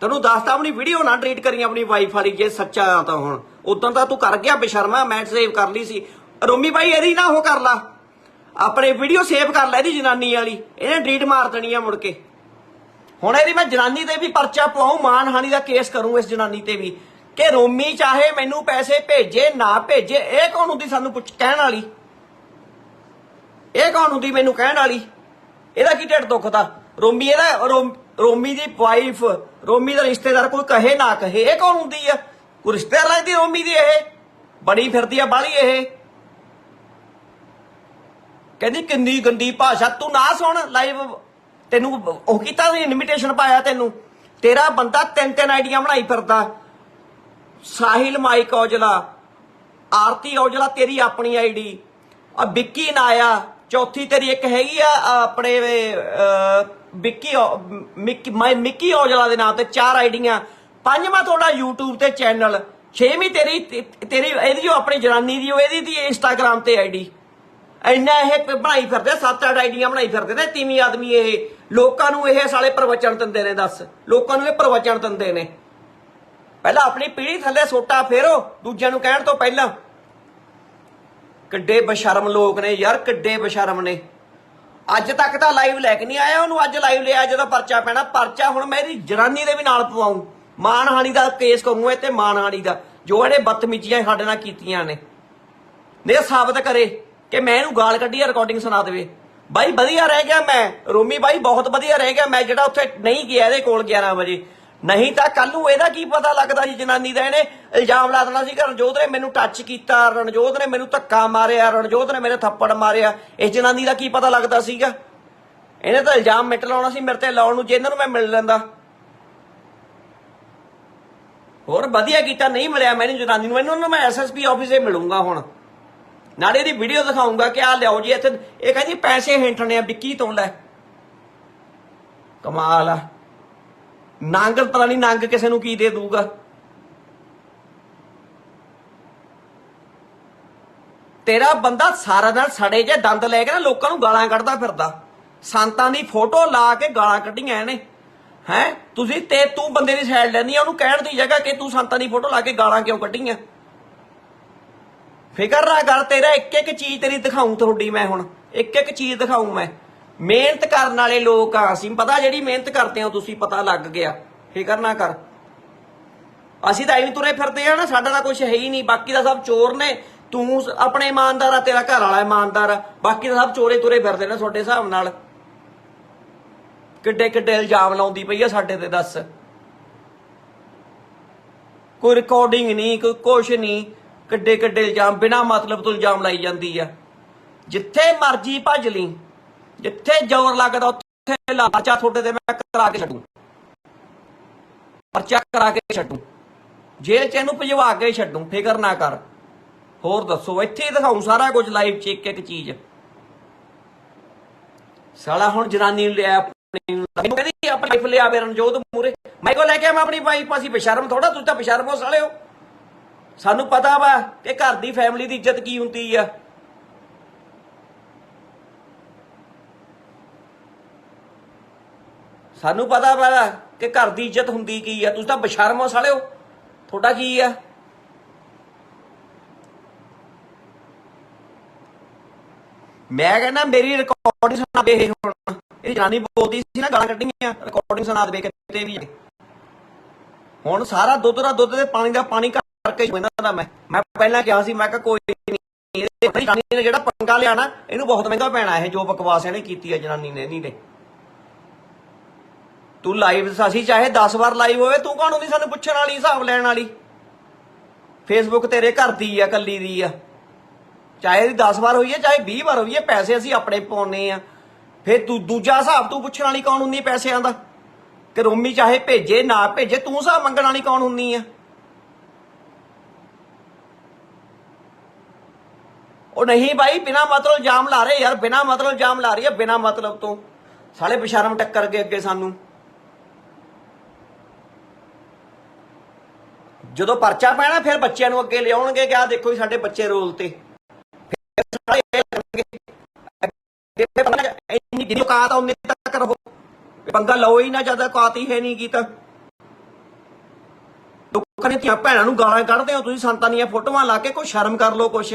ਤੈਨੂੰ ਦੱਸਤਾ ਆਪਣੀ ਵੀਡੀਓ ਨਾ ਡਿਲੀਟ ਕਰੀ ਆਪਣੀ ਵਾਈਫ ਵਾਲੀ ਜੇ ਸੱਚਾ ਆ ਤਾਂ ਹੁਣ। ਉਦੋਂ ਤਾਂ ਤੂੰ ਕਰ ਗਿਆ ਬੇਸ਼ਰਮਾ, ਮੈਂ ਸੇਵ ਕਰ ਲਈ ਸੀ। ਰੋਮੀ ਭਾਈ, ਇਹਦੀ ਨਾ ਉਹ ਕਰ ਲਾ। ਆਪਣੇ ਵੀਡੀਓ ਸੇਵ ਕਰ ਲੈ ਇਹਦੀ ਜਨਾਨੀ ਵਾਲੀ। ਇਹਨੇ ਡਿਲੀਟ ਮਾਰ ਦੇਣੀ ਆ ਮੁੜ ਕੇ। ਹੁਣ ਇਹਦੀ ਮੈਂ ਜਨਾਨੀ ਤੇ ਵੀ ਪਰਚਾ ਪਵਾਉ ਮਾਨਹਾਨੀ ਦਾ ਕੇਸ ਕਰੂੰ ਇਸ ਜਨਾਨੀ ਤੇ ਵੀ। ਕਿ ਰੋਮੀ ਚਾਹੇ ਮੈਨੂੰ ਪੈਸੇ ਭੇਜੇ, ਨਾ ਭੇਜੇ, ਇਹ ਕੌਣ ਹੁੰਦੀ ਸਾਨੂੰ ਪੁੱਛ ਕਹਿਣ ਵਾਲੀ? ਇਹ ਕੌਣ ਹੁੰਦੀ ਮੈਨੂੰ ਕਹਿਣ ਵਾਲੀ? ਇਹਦਾ ਕੀ ਢਿੱਡ ਦੁਖਦਾ? ਰੋਮੀ ਇਹਦਾ ਰੋਮ- ਰੋਮੀ ਦੀ ਵਾਈਫ ਰੋਮੀ ਦਾ ਰਿਸ਼ਤੇਦਾਰ ਕੋਈ ਕਹੇ ਨਾ ਕਹੇ, ਇਹ ਕੌਣ ਹੁੰਦੀ ਆ? ਕੋਈ ਰਿਸ਼ਤੇਦਾਰ ਲੱਗਦੀ ਰੋਮੀ ਦੀ ਇਹ? ਬੜੀ ਫਿਰਦੀ ਆ ਬਾਲੀ ਇਹ? ਕਹਿੰਦੀ ਕਿੰਨੀ ਗੰਦੀ ਭਾਸ਼ਾ, ਤੂੰ ਨਾ ਸੁਣ ਲਾਈਵ ਤੈਨੂੰ ਉਹ ਕੀਤਾ ਸੀ ਇਨਵੀਟੇਸ਼ਨ ਪਾਇਆ ਤੈਨੂੰ? ਤੇਰਾ ਬੰਦਾ ਤਿੰਨ ਤਿੰਨ ਆਈਡੀਆਂ ਬਣਾਈ ਫਿਰਦਾ। ਸਾਹਿਲ ਮਾਈਕ ਔਜਲਾ, ਆਰਤੀ ਔਜਲਾ ਤੇਰੀ ਆਪਣੀ ਆਈਡੀ। ਆ ਵਿੱਕੀ ਨਾਇਆ, ਚੌਥੀ ਤੇਰੀ ਇੱਕ ਹੈਗੀ ਆ ਆਪਣੇ ਵਿੱਕੀ ਔ- ਮਿੱਕੀ ਮੈਂ ਮਿੱਕੀ ਔਜਲਾ ਦੇ ਨਾਮ ਤੇ ਚਾਰ ਆਈਡੀਆਂ। ਪੰਜਵਾਂ ਤੁਹਾਡਾ YouTube ਤੇ ਚੈਨਲ ਛੇਵੀਂ ਤੇਰੀ ਤੇ- ਤੇਰੀ ਇਹਦੀ ਜੋ ਆਪਣੀ ਜਨਾਨੀ ਦੀ, ਉਹ ਇਹਦੀ ਦੀ ਇੰਸਟਾਗ੍ਰam ਤੇ ਆਈਡੀ ਇੰਨਾ ਇਹ ਪ- ਬਣਾਈ ਫਿਰਦੇ ਸੱਤ ਅੱਠ ਆਈਡੀਆਂ ਬਣਾਈ ਫਿਰਦੇ ਨੇ। ਤੀਵੀਂ ਆਦਮੀ ਇਹ। ਲੋਕਾਂ ਨੂੰ ਇਹ ਸਾਲੇ ਪ੍ਰਵਚਨ ਦਿੰਦੇ ਨੇ, ਦੱਸ। ਲੋਕਾਂ ਨੂੰ ਇਹ ਪ੍ਰਵਚਨ ਦਿੰਦੇ ਨੇ। ਪਹਿਲਾਂ ਆਪਣੀ ਪੀੜੀ ਥੱਲੇ ਸੋਟਾ ਫੇਰੋ, ਦੂਜਿਆਂ ਨੂੰ ਕਹਿਣ ਤੋਂ ਪਹਿਲਾਂ। ਕਿੱਡੇ ਬਸ਼ਰਮ ਲੋਕ ਨੇ ਯਾਰ, ਕਿੱਡੇ ਬਸ਼ਰਮ ਨੇ। ਅੱਜ ਤੱਕ ਤਾਂ ਲਾਈਵ ਲੈ ਕੇ ਨਹੀਂ ਆਇਆ ਉਹਨੂੰ, ਅੱਜ ਲਾਈਵ ਲਿਆ, ਜਦੋਂ ਪਰਚਾ ਪੈਣਾ, ਪਰਚਾ ਹੁਣ ਮੈਂ ਜਨਾਨੀ ਦੇ ਵੀ ਨਾਲ ਪਵਾਉਂ। ਮਾਨਹਾਨੀ ਦਾ ਕੇਸ ਕਰੂੰ ਤੇ ਮਾਨਹਾਨੀ ਦਾ, ਜੋ ਇਹਨੇ ਬਦਤਮੀਜ਼ੀਆਂ ਸਾਡੇ ਨਾਲ ਕੀਤੀਆਂ ਨੇ। ਨੇ ਸਾਬਤ ਕਰੇ ਕਿ ਮੈਂ ਇਹਨੂੰ ਗਾਲ ਕੱਢੀ ਆ ਰਿਕਾਰਡਿੰਗ ਸੁਣਾ ਦੇਵੇ। ਬਾਈ, ਵਧੀਆ ਰਹਿ ਗਿਆ ਮੈਂ। ਰੋਮੀ ਬਾਈ, ਬਹੁਤ ਵਧੀਆ ਰਹਿ ਗਿਆ ਮੈਂ, ਜਿਹੜਾ ਉੱਥੇ ਨਹੀਂ ਗਿਆ ਇਹਦੇ ਕੋਲ 11 ਵਜੇ। ਨਹੀਂ ਤਾਂ ਕੱਲ ਨੂੰ ਇਹਦਾ ਕੀ ਪਤਾ ਲੱਗਦਾ ਜੀ ਜਨਾਨੀ ਦਾ ਇਹਨੇ ਇਲਜ਼ਾਮ ਲਾ ਦੇਣਾ ਸੀ ਕਿ ਰਣਜੋਤ ਨੇ ਮੈਨੂੰ ਟੱਚ ਕੀਤਾ, ਰਣਜੋਤ ਨੇ ਮੈਨੂੰ ਧੱਕਾ ਮਾਰਿਆ, ਰਣਜੋਤ ਨੇ ਮੇਰੇ ਥੱਪੜ ਮਾਰਿਆ, ਇਸ ਜਨਾਨੀ ਦਾ ਕੀ ਪਤਾ ਲੱਗਦਾ ਸੀਗਾ? ਇਹਨੇ ਤਾਂ ਇਲਜ਼ਾਮ ਮਿਟ ਲਾਉਣਾ ਸੀ, ਮੇਰੇ ਤੇ ਲਾਉਣ ਨੂੰ ਜੇ ਇਹਨਾਂ ਨੂੰ ਮੈਂ ਮਿਲ ਲੈਂਦਾ। ਹੋਰ ਵਧੀਆ ਕੀਤਾ, ਨਹੀਂ ਮਿਲਿਆ ਮੈਨੂੰ ਜਨਾਨੀ ਨੂੰ, ਮੈਨੂੰ ਉਹਨੂੰ ਮੈਂ ਐਸਐਸਪੀ ਆਫਿਸੇ ਮਿਲੂੰਗਾ ਹੁਣ। ਨਾਲੇ ਇਹਦੀ ਵੀਡੀਓ ਦਿਖਾਉਂਗਾ ਕਿ ਆ ਲਿਆਓ ਜੀ, ਇੱਥੇ ਇਹ ਕਹਿੰਦੀ ਪੈਸੇ ਹਿੰਟਣੇ ਆ, ਵਿੱਕੀ ਤੋਂ ਲੈ। ਕਮਾਲ ਆ। ਨੰਗ ਪਤਾ ਨਹੀਂ ਨੰਗ ਕਿਸੇ ਨੂੰ ਕੀ ਦੇ ਦੂਗਾ ਤੇਰਾ ਬੰਦਾ ਸਾਰਾ ਦਿਨ ਸੜੇ ਜੇ ਦੰਦ ਲੈ ਕੇ ਨਾ ਲੋਕਾਂ ਨੂੰ ਗਾਲਾਂ ਕੱਢਦਾ ਫਿਰਦਾ। ਸੰਤਾਂ ਦੀ ਫੋਟੋ ਲਾ ਕੇ ਗਾਲਾਂ ਕੱਢੀਆਂ ਇਹਨੇ। ਹੈ? ਤੁਸੀਂ ਤੇ ਤੂੰ ਬੰਦੇ ਦੀ ਸਾਈਡ ਲੈਣੀ ਆ, ਉਹਨੂੰ ਕਹਿਣ ਦੀ ਜਗ੍ਹਾ ਕਿ ਤੂੰ ਸੰਤਾਂ ਦੀ ਫੋਟੋ ਲਾ ਕੇ ਗਾਲਾਂ ਕਿਉਂ ਕੱਢੀਆਂ? ਫਿਕਰ ਨਾ ਕਰ, ਤੇਰਾ ਇੱਕ ਇੱਕ ਚੀਜ਼ ਤੇਰੀ ਦਿਖਾਉਂ ਤੁਹਾਡੀ ਮੈਂ ਹੁਣ। ਇੱਕ ਇੱਕ ਚੀਜ਼ ਦਿਖਾਉਂ ਮੈਂ। ਮਿਹਨਤ ਕਰਨ ਵਾਲੇ ਲੋਕ ਆ ਅਸੀਂ। ਪਤਾ ਜਿਹੜੀ ਮਿਹਨਤ ਕਰਦੇ ਹੋ ਤੁਸੀਂ ਪਤਾ ਲੱਗ ਗਿਆ। ਫਿਕਰ ਨਾ ਕਰ। ਅਸੀਂ ਤਾਂ ਐਵੇਂ ਤੁਰੇ ਫਿਰਦੇ ਆ ਨਾ, ਸਾਡਾ ਤਾਂ ਕੁਝ ਹੈ ਹੀ ਨਹੀਂ। ਬਾਕੀ ਦਾ ਸਭ ਚੋਰ ਨੇ। ਤੂੰ ਸ- ਆਪਣੇ ਇਮਾਨਦਾਰ ਆ, ਤੇਰਾ ਘਰ ਵਾਲਾ ਇਮਾਨਦਾਰ ਆ। ਬਾਕੀ ਤਾਂ ਸਭ ਚੋਰੇ ਤੁਰੇ ਫਿਰਦੇ ਨੇ ਤੁਹਾਡੇ ਹਿਸਾਬ ਨਾਲ। ਕਿੱਡੇ ਕਿੱਡੇ ਇਲਜ਼ਾਮ ਲਾਉਂਦੀ ਪਈ ਆ ਸਾਡੇ ਤੇ, ਦੱਸ। ਕੋਈ ਰਿਕਾਰਡਿੰਗ ਨਹੀਂ, ਕੋਈ ਕੁਛ ਨਹੀਂ। ਕਿੱਡੇ ਕਿੱਡੇ ਇਲਜ਼ਾਮ, ਬਿਨਾ ਮਤਲਬ ਤੋਂ ਇਲਜ਼ਾਮ ਲਾਈ ਜਾਂਦੀ ਆ। ਜਿੱਥੇ ਮਰਜ਼ੀ ਭੱਜ ਲਈ। ਜਿੱਥੇ ਜ਼ੋਰ ਲੱਗਦਾ ਉੱਥੇ ਲਾ ਤੁਹਾਡੇ ਤੇ ਮੈਂ ਕਰਾ ਕੇ ਛੱਡੂ। ਪਰਚਾ ਕਰਾ ਕੇ ਛੱਡੂ। ਜੇਲ੍ਹ ਚ ਇਹਨੂੰ ਭਜਵਾ ਕੇ ਛੱਡੂ, ਫਿਕਰ ਨਾ ਕਰ। ਹੋਰ ਦੱਸੋ, ਇੱਥੇ ਹੀ ਦਿਖਾਉਂ ਸਾਰਾ ਕੁਝ ਲਾਈਵ ਚ ਇੱਕ ਇੱਕ ਚੀਜ਼। ਸਾਲਾ ਹੁਣ ਜਨਾਨੀ ਨੂੰ ਲਿਆ, ਆਪਣੀ ਨੂੰ ਕਹਿੰਦੀ ਆਪਣੀ ਵਾਈਫ ਲਿਆ ਵੇ ਰਣਜੋਤ ਮੂਰੇ ਮੈਂ ਕੋ ਲੈ ਕੇ ਆਵਾਂ ਆਪਣੀ ਵਾਈਫ ਅਸੀਂ ਬੇਸ਼ਰਮ ਥੋੜਾ ਤੁਸੀਂ ਤਾਂ ਬੇਸ਼ਰਮ ਹੋ ਸਾਲਿਓ। ਸਾਨੂੰ ਪਤਾ ਵਾ ਕਿ ਘਰ ਦੀ ਫੈਮਿਲੀ ਦੀ ਇੱਜ਼ਤ ਕੀ ਹੁੰਦੀ ਆ। ਸਾਨੂੰ ਪਤਾ ਵਾ ਕਿ ਘਰ ਦੀ ਇੱਜ਼ਤ ਹੁੰਦੀ ਕੀ ਆ। ਤੁਸੀਂ ਤਾਂ ਬੇਸ਼ਰਮ ਹੋ ਸਾਲਿਓ। ਤੁਹਾਡਾ ਕੀ ਆ? ਮੈਂ ਕਹਿੰਦਾ ਮੇਰੀ ਰਿਕਾਰਡਿੰਗ ਸੁਣਾ ਦੇ ਇਹ ਹੁਣ। ਇਹ ਜਨਾਨੀ ਬੋਲਦੀ ਸੀ ਨਾ ਗਾਲਾਂ ਕੱਢੀਆਂ ਰਿਕਾਰਡਿੰਗ ਸੁਣਾ ਦੇ ਕਿਤੇ ਵੀ ਹੁਣ ਸਾਰਾ ਦੁੱਧ ਦਾ ਦੁੱਧ ਤੇ ਪਾਣੀ ਦਾ ਪਾਣੀ ਕਰਕੇ ਇਹਨਾਂ ਦਾ ਮੈਂ। ਮੈਂ ਪਹਿਲਾਂ ਕਿਹਾ ਸੀ, ਮੈਂ ਕਿਹਾ ਕੋਈ ਨਹੀਂ। ਜਨਾਨੀ ਨੇ ਜਿਹੜਾ ਪੰਗਾ ਲਿਆ ਨਾ, ਇਹਨੂੰ ਬਹੁਤ ਮਹਿੰਗਾ ਪੈਣਾ। ਇਹ ਜੋ ਬਕਵਾਸ ਇਹਨੇ ਕੀਤੀ ਹੈ ਜਨਾਨੀ ਨੇ ਨਹੀਂ ਨੇ। ਤੂੰ ਲਾਈਵ ਅਸੀਂ ਚਾਹੇ 10 ਵਾਰ ਲਾਈਵ ਹੋਵੇ, ਤੂੰ ਕੌਣ ਹੁੰਦੀ ਸਾਨੂੰ ਪੁੱਛਣ ਵਾਲੀ, ਹਿਸਾਬ ਲੈਣ ਵਾਲੀ? ਫੇਸਬੁੱਕ ਤੇਰੇ ਘਰ ਦੀ ਆ, ਕੱਲੀ ਦੀ ਆ। ਚਾਹੇ ਇਹਦੀ 10 ਵਾਰ ਹੋਈਏ ਚਾਹੇ 20 ਵਾਰ ਹੋਈਏ ਪੈਸੇ ਅਸੀਂ ਆਪਣੇ ਪਾਉਨੇ ਆ। ਫਿਰ ਤੂੰ ਦੂਜਾ ਹਿਸਾਬ ਤੂੰ ਪੁੱਛਣ ਵਾਲੀ ਕੌਣ ਹੁੰਦੀ ਪੈਸਿਆਂ ਦਾ? ਕਿ ਰੋਮੀ ਚਾਹੇ ਭੇਜੇ, ਨਾ ਭੇਜੇ, ਤੂੰ ਹਿਸਾਬ ਮੰਗਣ ਵਾਲੀ ਕੌਣ ਹੁੰਦੀ ਆ? ਉਹ ਨਹੀਂ ਬਾਈ, ਬਿਨਾ ਮਤਲਬ ਇਲਜ਼ਾਮ ਲਾ ਰਹੇ ਯਾਰ, ਬਿਨਾ ਮਤਲਬ ਇਲਜ਼ਾਮ ਲਾ ਰਹੀ ਹੈ ਬਿਨਾ ਮਤਲਬ ਤੋਂ। ਸਾਲੇ ਬਸ਼ਰਮ ਟੱਕਰ ਗਏ ਅੱਗੇ ਸਾਨੂੰ। ਜਦੋਂ ਪਰਚਾ ਪੈਣਾ, ਫਿਰ ਬੱਚਿਆਂ ਨੂੰ ਅੱਗੇ ਲਿਆਉਣਗੇ ਕਿ ਆਹ ਦੇਖੋ ਜੀ ਸਾਡੇ ਬੱਚੇ ਰੋਲ ਤੇ। ਫਿਰ ਸਾਰੇ ਇਹ ਕਰਨਗੇ। ਇੰਨੀ ਜਿੰਨੀ ਔਕਾਤ ਆ ਤੱਕ ਰਹੋ। ਪੰਗਾ ਲਓ ਹੀ ਨਾ, ਜ਼ਿਆਦਾ ਔਕਾਤ ਹੀ ਹੈ ਨਹੀਂ ਕੀ ਲੋਕਾਂ ਨੇ ਧੀਆਂ ਭੈਣਾਂ ਨੂੰ ਗਾਲਾਂ ਕੱਢਦੇ ਹੋ ਤੁਸੀਂ, ਸੰਤਾਂ ਦੀਆਂ ਫੋਟੋਆਂ ਲਾ ਕੇ ਕੋਈ ਸ਼ਰਮ ਕਰ ਲਓ ਕੁਛ।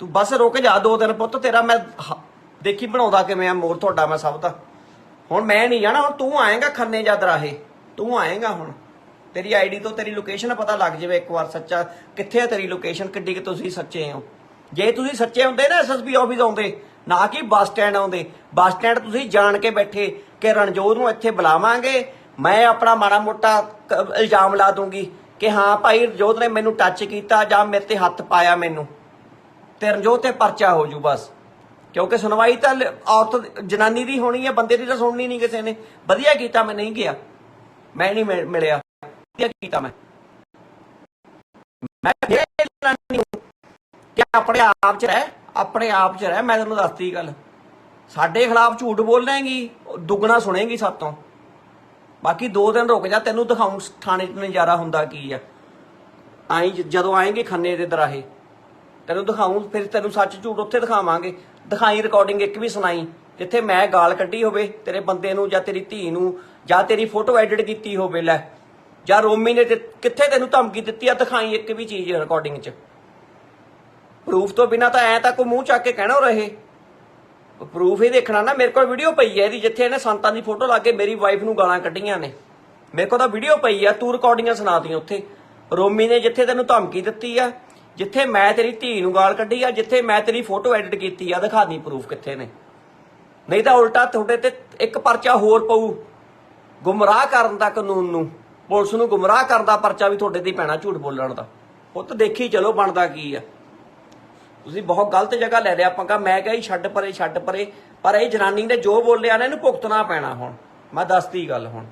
ਤੂੰ ਬਸ ਰੁਕ ਜਾ ਦੋ ਦਿਨ ਪੁੱਤ, ਤੇਰਾ ਮੈਂ ਦੇਖੀ ਬਣਾਉਂਦਾ ਕਿਵੇਂ ਆ ਮੋਰ ਤੁਹਾਡਾ ਮੈਂ ਸਭ ਦਾ। ਹੁਣ ਮੈਂ ਨਹੀਂ ਜਾਣਾ, ਹੁਣ ਤੂੰ ਆਏਗਾ ਖੰਨੇ ਜਾਂ ਦਰਾਹੇ ਤੂੰ ਆਏਗਾ ਹੁਣ। ਤੇਰੀ ਆਈਡੀ ਤੋਂ ਤੇਰੀ ਲੋਕੇਸ਼ਨ ਪਤਾ ਲੱਗ ਜਾਵੇ ਇੱਕ ਵਾਰ ਸੱਚਾ। ਕਿੱਥੇ ਹੈ ਤੇਰੀ ਲੋਕੇਸ਼ਨ ਕਿੱਡੀ ਕਿ ਤੁਸੀਂ ਸੱਚੇ ਹੋ? ਜੇ ਤੁਸੀਂ ਸੱਚੇ ਹੁੰਦੇ ਨਾ ਐਸਐਸਪੀ ਆਫਿਸ ਆਉਂਦੇ, ਨਾ ਕਿ ਬੱਸ ਸਟੈਂਡ ਆਉਂਦੇ, ਬੱਸ ਸਟੈਂਡ ਤੁਸੀਂ ਜਾਣ ਕੇ ਬੈਠੇ ਕਿ ਰਣਜੋਤ ਨੂੰ ਇੱਥੇ ਬੁਲਾਵਾਂਗੇ, ਮੈਂ ਆਪਣਾ ਮਾੜਾ ਮੋਟਾ ਇਲਜ਼ਾਮ ਲਾ ਦੂੰਗੀ ਕਿ ਹਾਂ ਭਾਈ ਰਣਜੋਤ ਨੇ ਮੈਨੂੰ ਟੱਚ ਕੀਤਾ ਜਾਂ ਮੇਰੇ ਤੇ ਹੱਥ ਪਾਇਆ ਮੈਨੂੰ। ਤੇ ਰਣਜੋਤ ਤੇ ਪਰਚਾ ਹੋ ਜੂ ਬਸ। ਕਿਉਂਕਿ ਸੁਣਵਾਈ ਤਾਂ ਔਰਤ ਜਨਾਨੀ ਦੀ ਹੋਣੀ ਹੈ, ਬੰਦੇ ਦੀ ਤਾਂ ਸੁਣਨੀ ਨਹੀਂ ਕਿਸੇ ਨੇ। ਵਧੀਆ ਕੀਤਾ ਮੈਂ, ਨਹੀਂ ਗਿਆ। ਮੈਂ ਨਹੀਂ ਮਿਲ- ਮਿਲਿਆ। ਵਧੀਆ ਕੀਤਾ ਮੈਂ। ਮੈਂ ਜਨਾਨੀ ਨੂੰ ਕਿ ਆਪਣੇ ਆਪ ਚ ਰਹਿ, ਆਪਣੇ ਆਪ ਚ ਰਹਿ। ਮੈਂ ਤੈਨੂੰ ਦੱਸਤੀ ਗੱਲ। ਸਾਡੇ ਖਿਲਾਫ ਝੂਠ ਬੋਲਣਗੀ, ਦੁੱਗਣਾ ਸੁਣੇਗੀ ਸਾਤੋਂ ਬਾਕੀ ਦੋ ਦਿਨ ਰੁਕ ਜਾ, ਤੈਨੂੰ ਦਿਖਾਉਂ ਥਾਣੇ 'ਚ ਨਜ਼ਾਰਾ ਹੁੰਦਾ ਕੀ ਆ। ਆਈ ਜਦੋਂ ਆਏਂਗੇ ਖੰਨੇ ਦੇ ਦਰਾਹੇ, ਤੈਨੂੰ ਦਿਖਾਉਂ, ਫਿਰ ਤੈਨੂੰ ਸੱਚ ਝੂਠ ਉੱਥੇ ਦਿਖਾਵਾਂਗੇ। ਦਿਖਾਈ ਰਿਕਾਰਡਿੰਗ ਇੱਕ ਵੀ ਸੁਣਾਈ, ਜਿੱਥੇ ਮੈਂ ਗਾਲ ਕੱਢੀ ਹੋਵੇ ਤੇਰੇ ਬੰਦੇ ਨੂੰ ਜਾਂ ਤੇਰੀ ਧੀ ਨੂੰ ਜਾਂ ਤੇਰੀ ਫੋਟੋ ਐਡਿਟ ਕੀਤੀ ਹੋਵੇ, ਲੈ। ਜਾਂ ਰੋਮੀ ਨੇ ਕਿੱਥੇ ਤੈਨੂੰ ਧਮਕੀ ਦਿੱਤੀ ਆ ਦਿਖਾਈ ਇੱਕ ਵੀ ਚੀਜ਼ ਰਿਕਾਰਡਿੰਗ 'ਚ। ਪ੍ਰੂਫ ਤੋਂ ਬਿਨਾ ਤਾਂ ਐ ਤਾਂ ਕੋਈ ਮੂੰਹ ਚੱਕ ਕੇ ਕਹਿਣਾ ਰਹੇ। ਪ੍ਰੂਫ ਹੀ ਦੇਖਣਾ ਨਾ, ਮੇਰੇ ਕੋਲ ਵੀਡੀਓ ਪਈ ਹੈ ਇਹਦੀ, ਜਿੱਥੇ ਇਹਨੇ ਸੰਤਾਂ ਦੀ ਫੋਟੋ ਲਾ ਕੇ ਮੇਰੀ ਵਾਈਫ ਨੂੰ ਗਾਲਾਂ ਕੱਢੀਆਂ ਨੇ। ਮੇਰੇ ਕੋਲ ਤਾਂ ਵੀਡੀਓ ਪਈ ਆ, ਤੂੰ ਰਿਕਾਰਡਿੰਗਾਂ ਸੁਣਾਤੀਆਂ ਉੱਥੇ। ਰੋਮੀ ਨੇ ਜਿੱਥੇ ਤੈਨੂੰ ਧਮਕੀ ਦਿੱਤੀ ਆ ਜਿੱਥੇ ਮੈਂ ਤੇਰੀ ਧੀ ਨੂੰ ਗਾਲ ਕੱਢੀ ਆ, ਜਿੱਥੇ ਮੈਂ ਤੇਰੀ ਫੋਟੋ ਐਡਿਟ ਕੀਤੀ ਆ, ਦਿਖਾ ਦੀ ਪ੍ਰੂਫ ਕਿੱਥੇ ਨੇ। ਨਹੀਂ ਤਾਂ ਉਲਟਾ ਤੁਹਾਡੇ ਤੇ ਇੱਕ ਪਰਚਾ ਹੋਰ ਪਊ। ਗੁੰਮਰਾਹ ਕਰਨ ਦਾ ਕਾਨੂੰਨ ਨੂੰ, ਪੁਲਿਸ ਨੂੰ ਗੁੰਮਰਾਹ ਕਰਨ ਦਾ ਪਰਚਾ ਵੀ ਤੁਹਾਡੇ ਤੇ ਪੈਣਾ ਝੂਠ ਬੋਲਣ ਦਾ। ਉਹ ਤਾਂ ਦੇਖੀ ਚਲੋ ਬਣਦਾ ਕੀ ਆ। ਤੁਸੀਂ ਬਹੁਤ ਗਲਤ ਜਗ੍ਹਾ ਲੈ ਲਿਆ, ਪੰਗਾ ਮੈਂ ਕਿਹਾ ਛੱਡ ਪਰੇ ਛੱਡ ਪਰੇ, ਪਰ ਇਹ ਜਨਾਨੀ ਨੇ ਜੋ ਬੋਲਿਆ ਨਾ, ਇਹਨੂੰ ਭੁਗਤਣਾ ਪੈਣਾ ਹੁਣ। ਮੈਂ ਦੱਸਤੀ ਗੱਲ ਹੁਣ।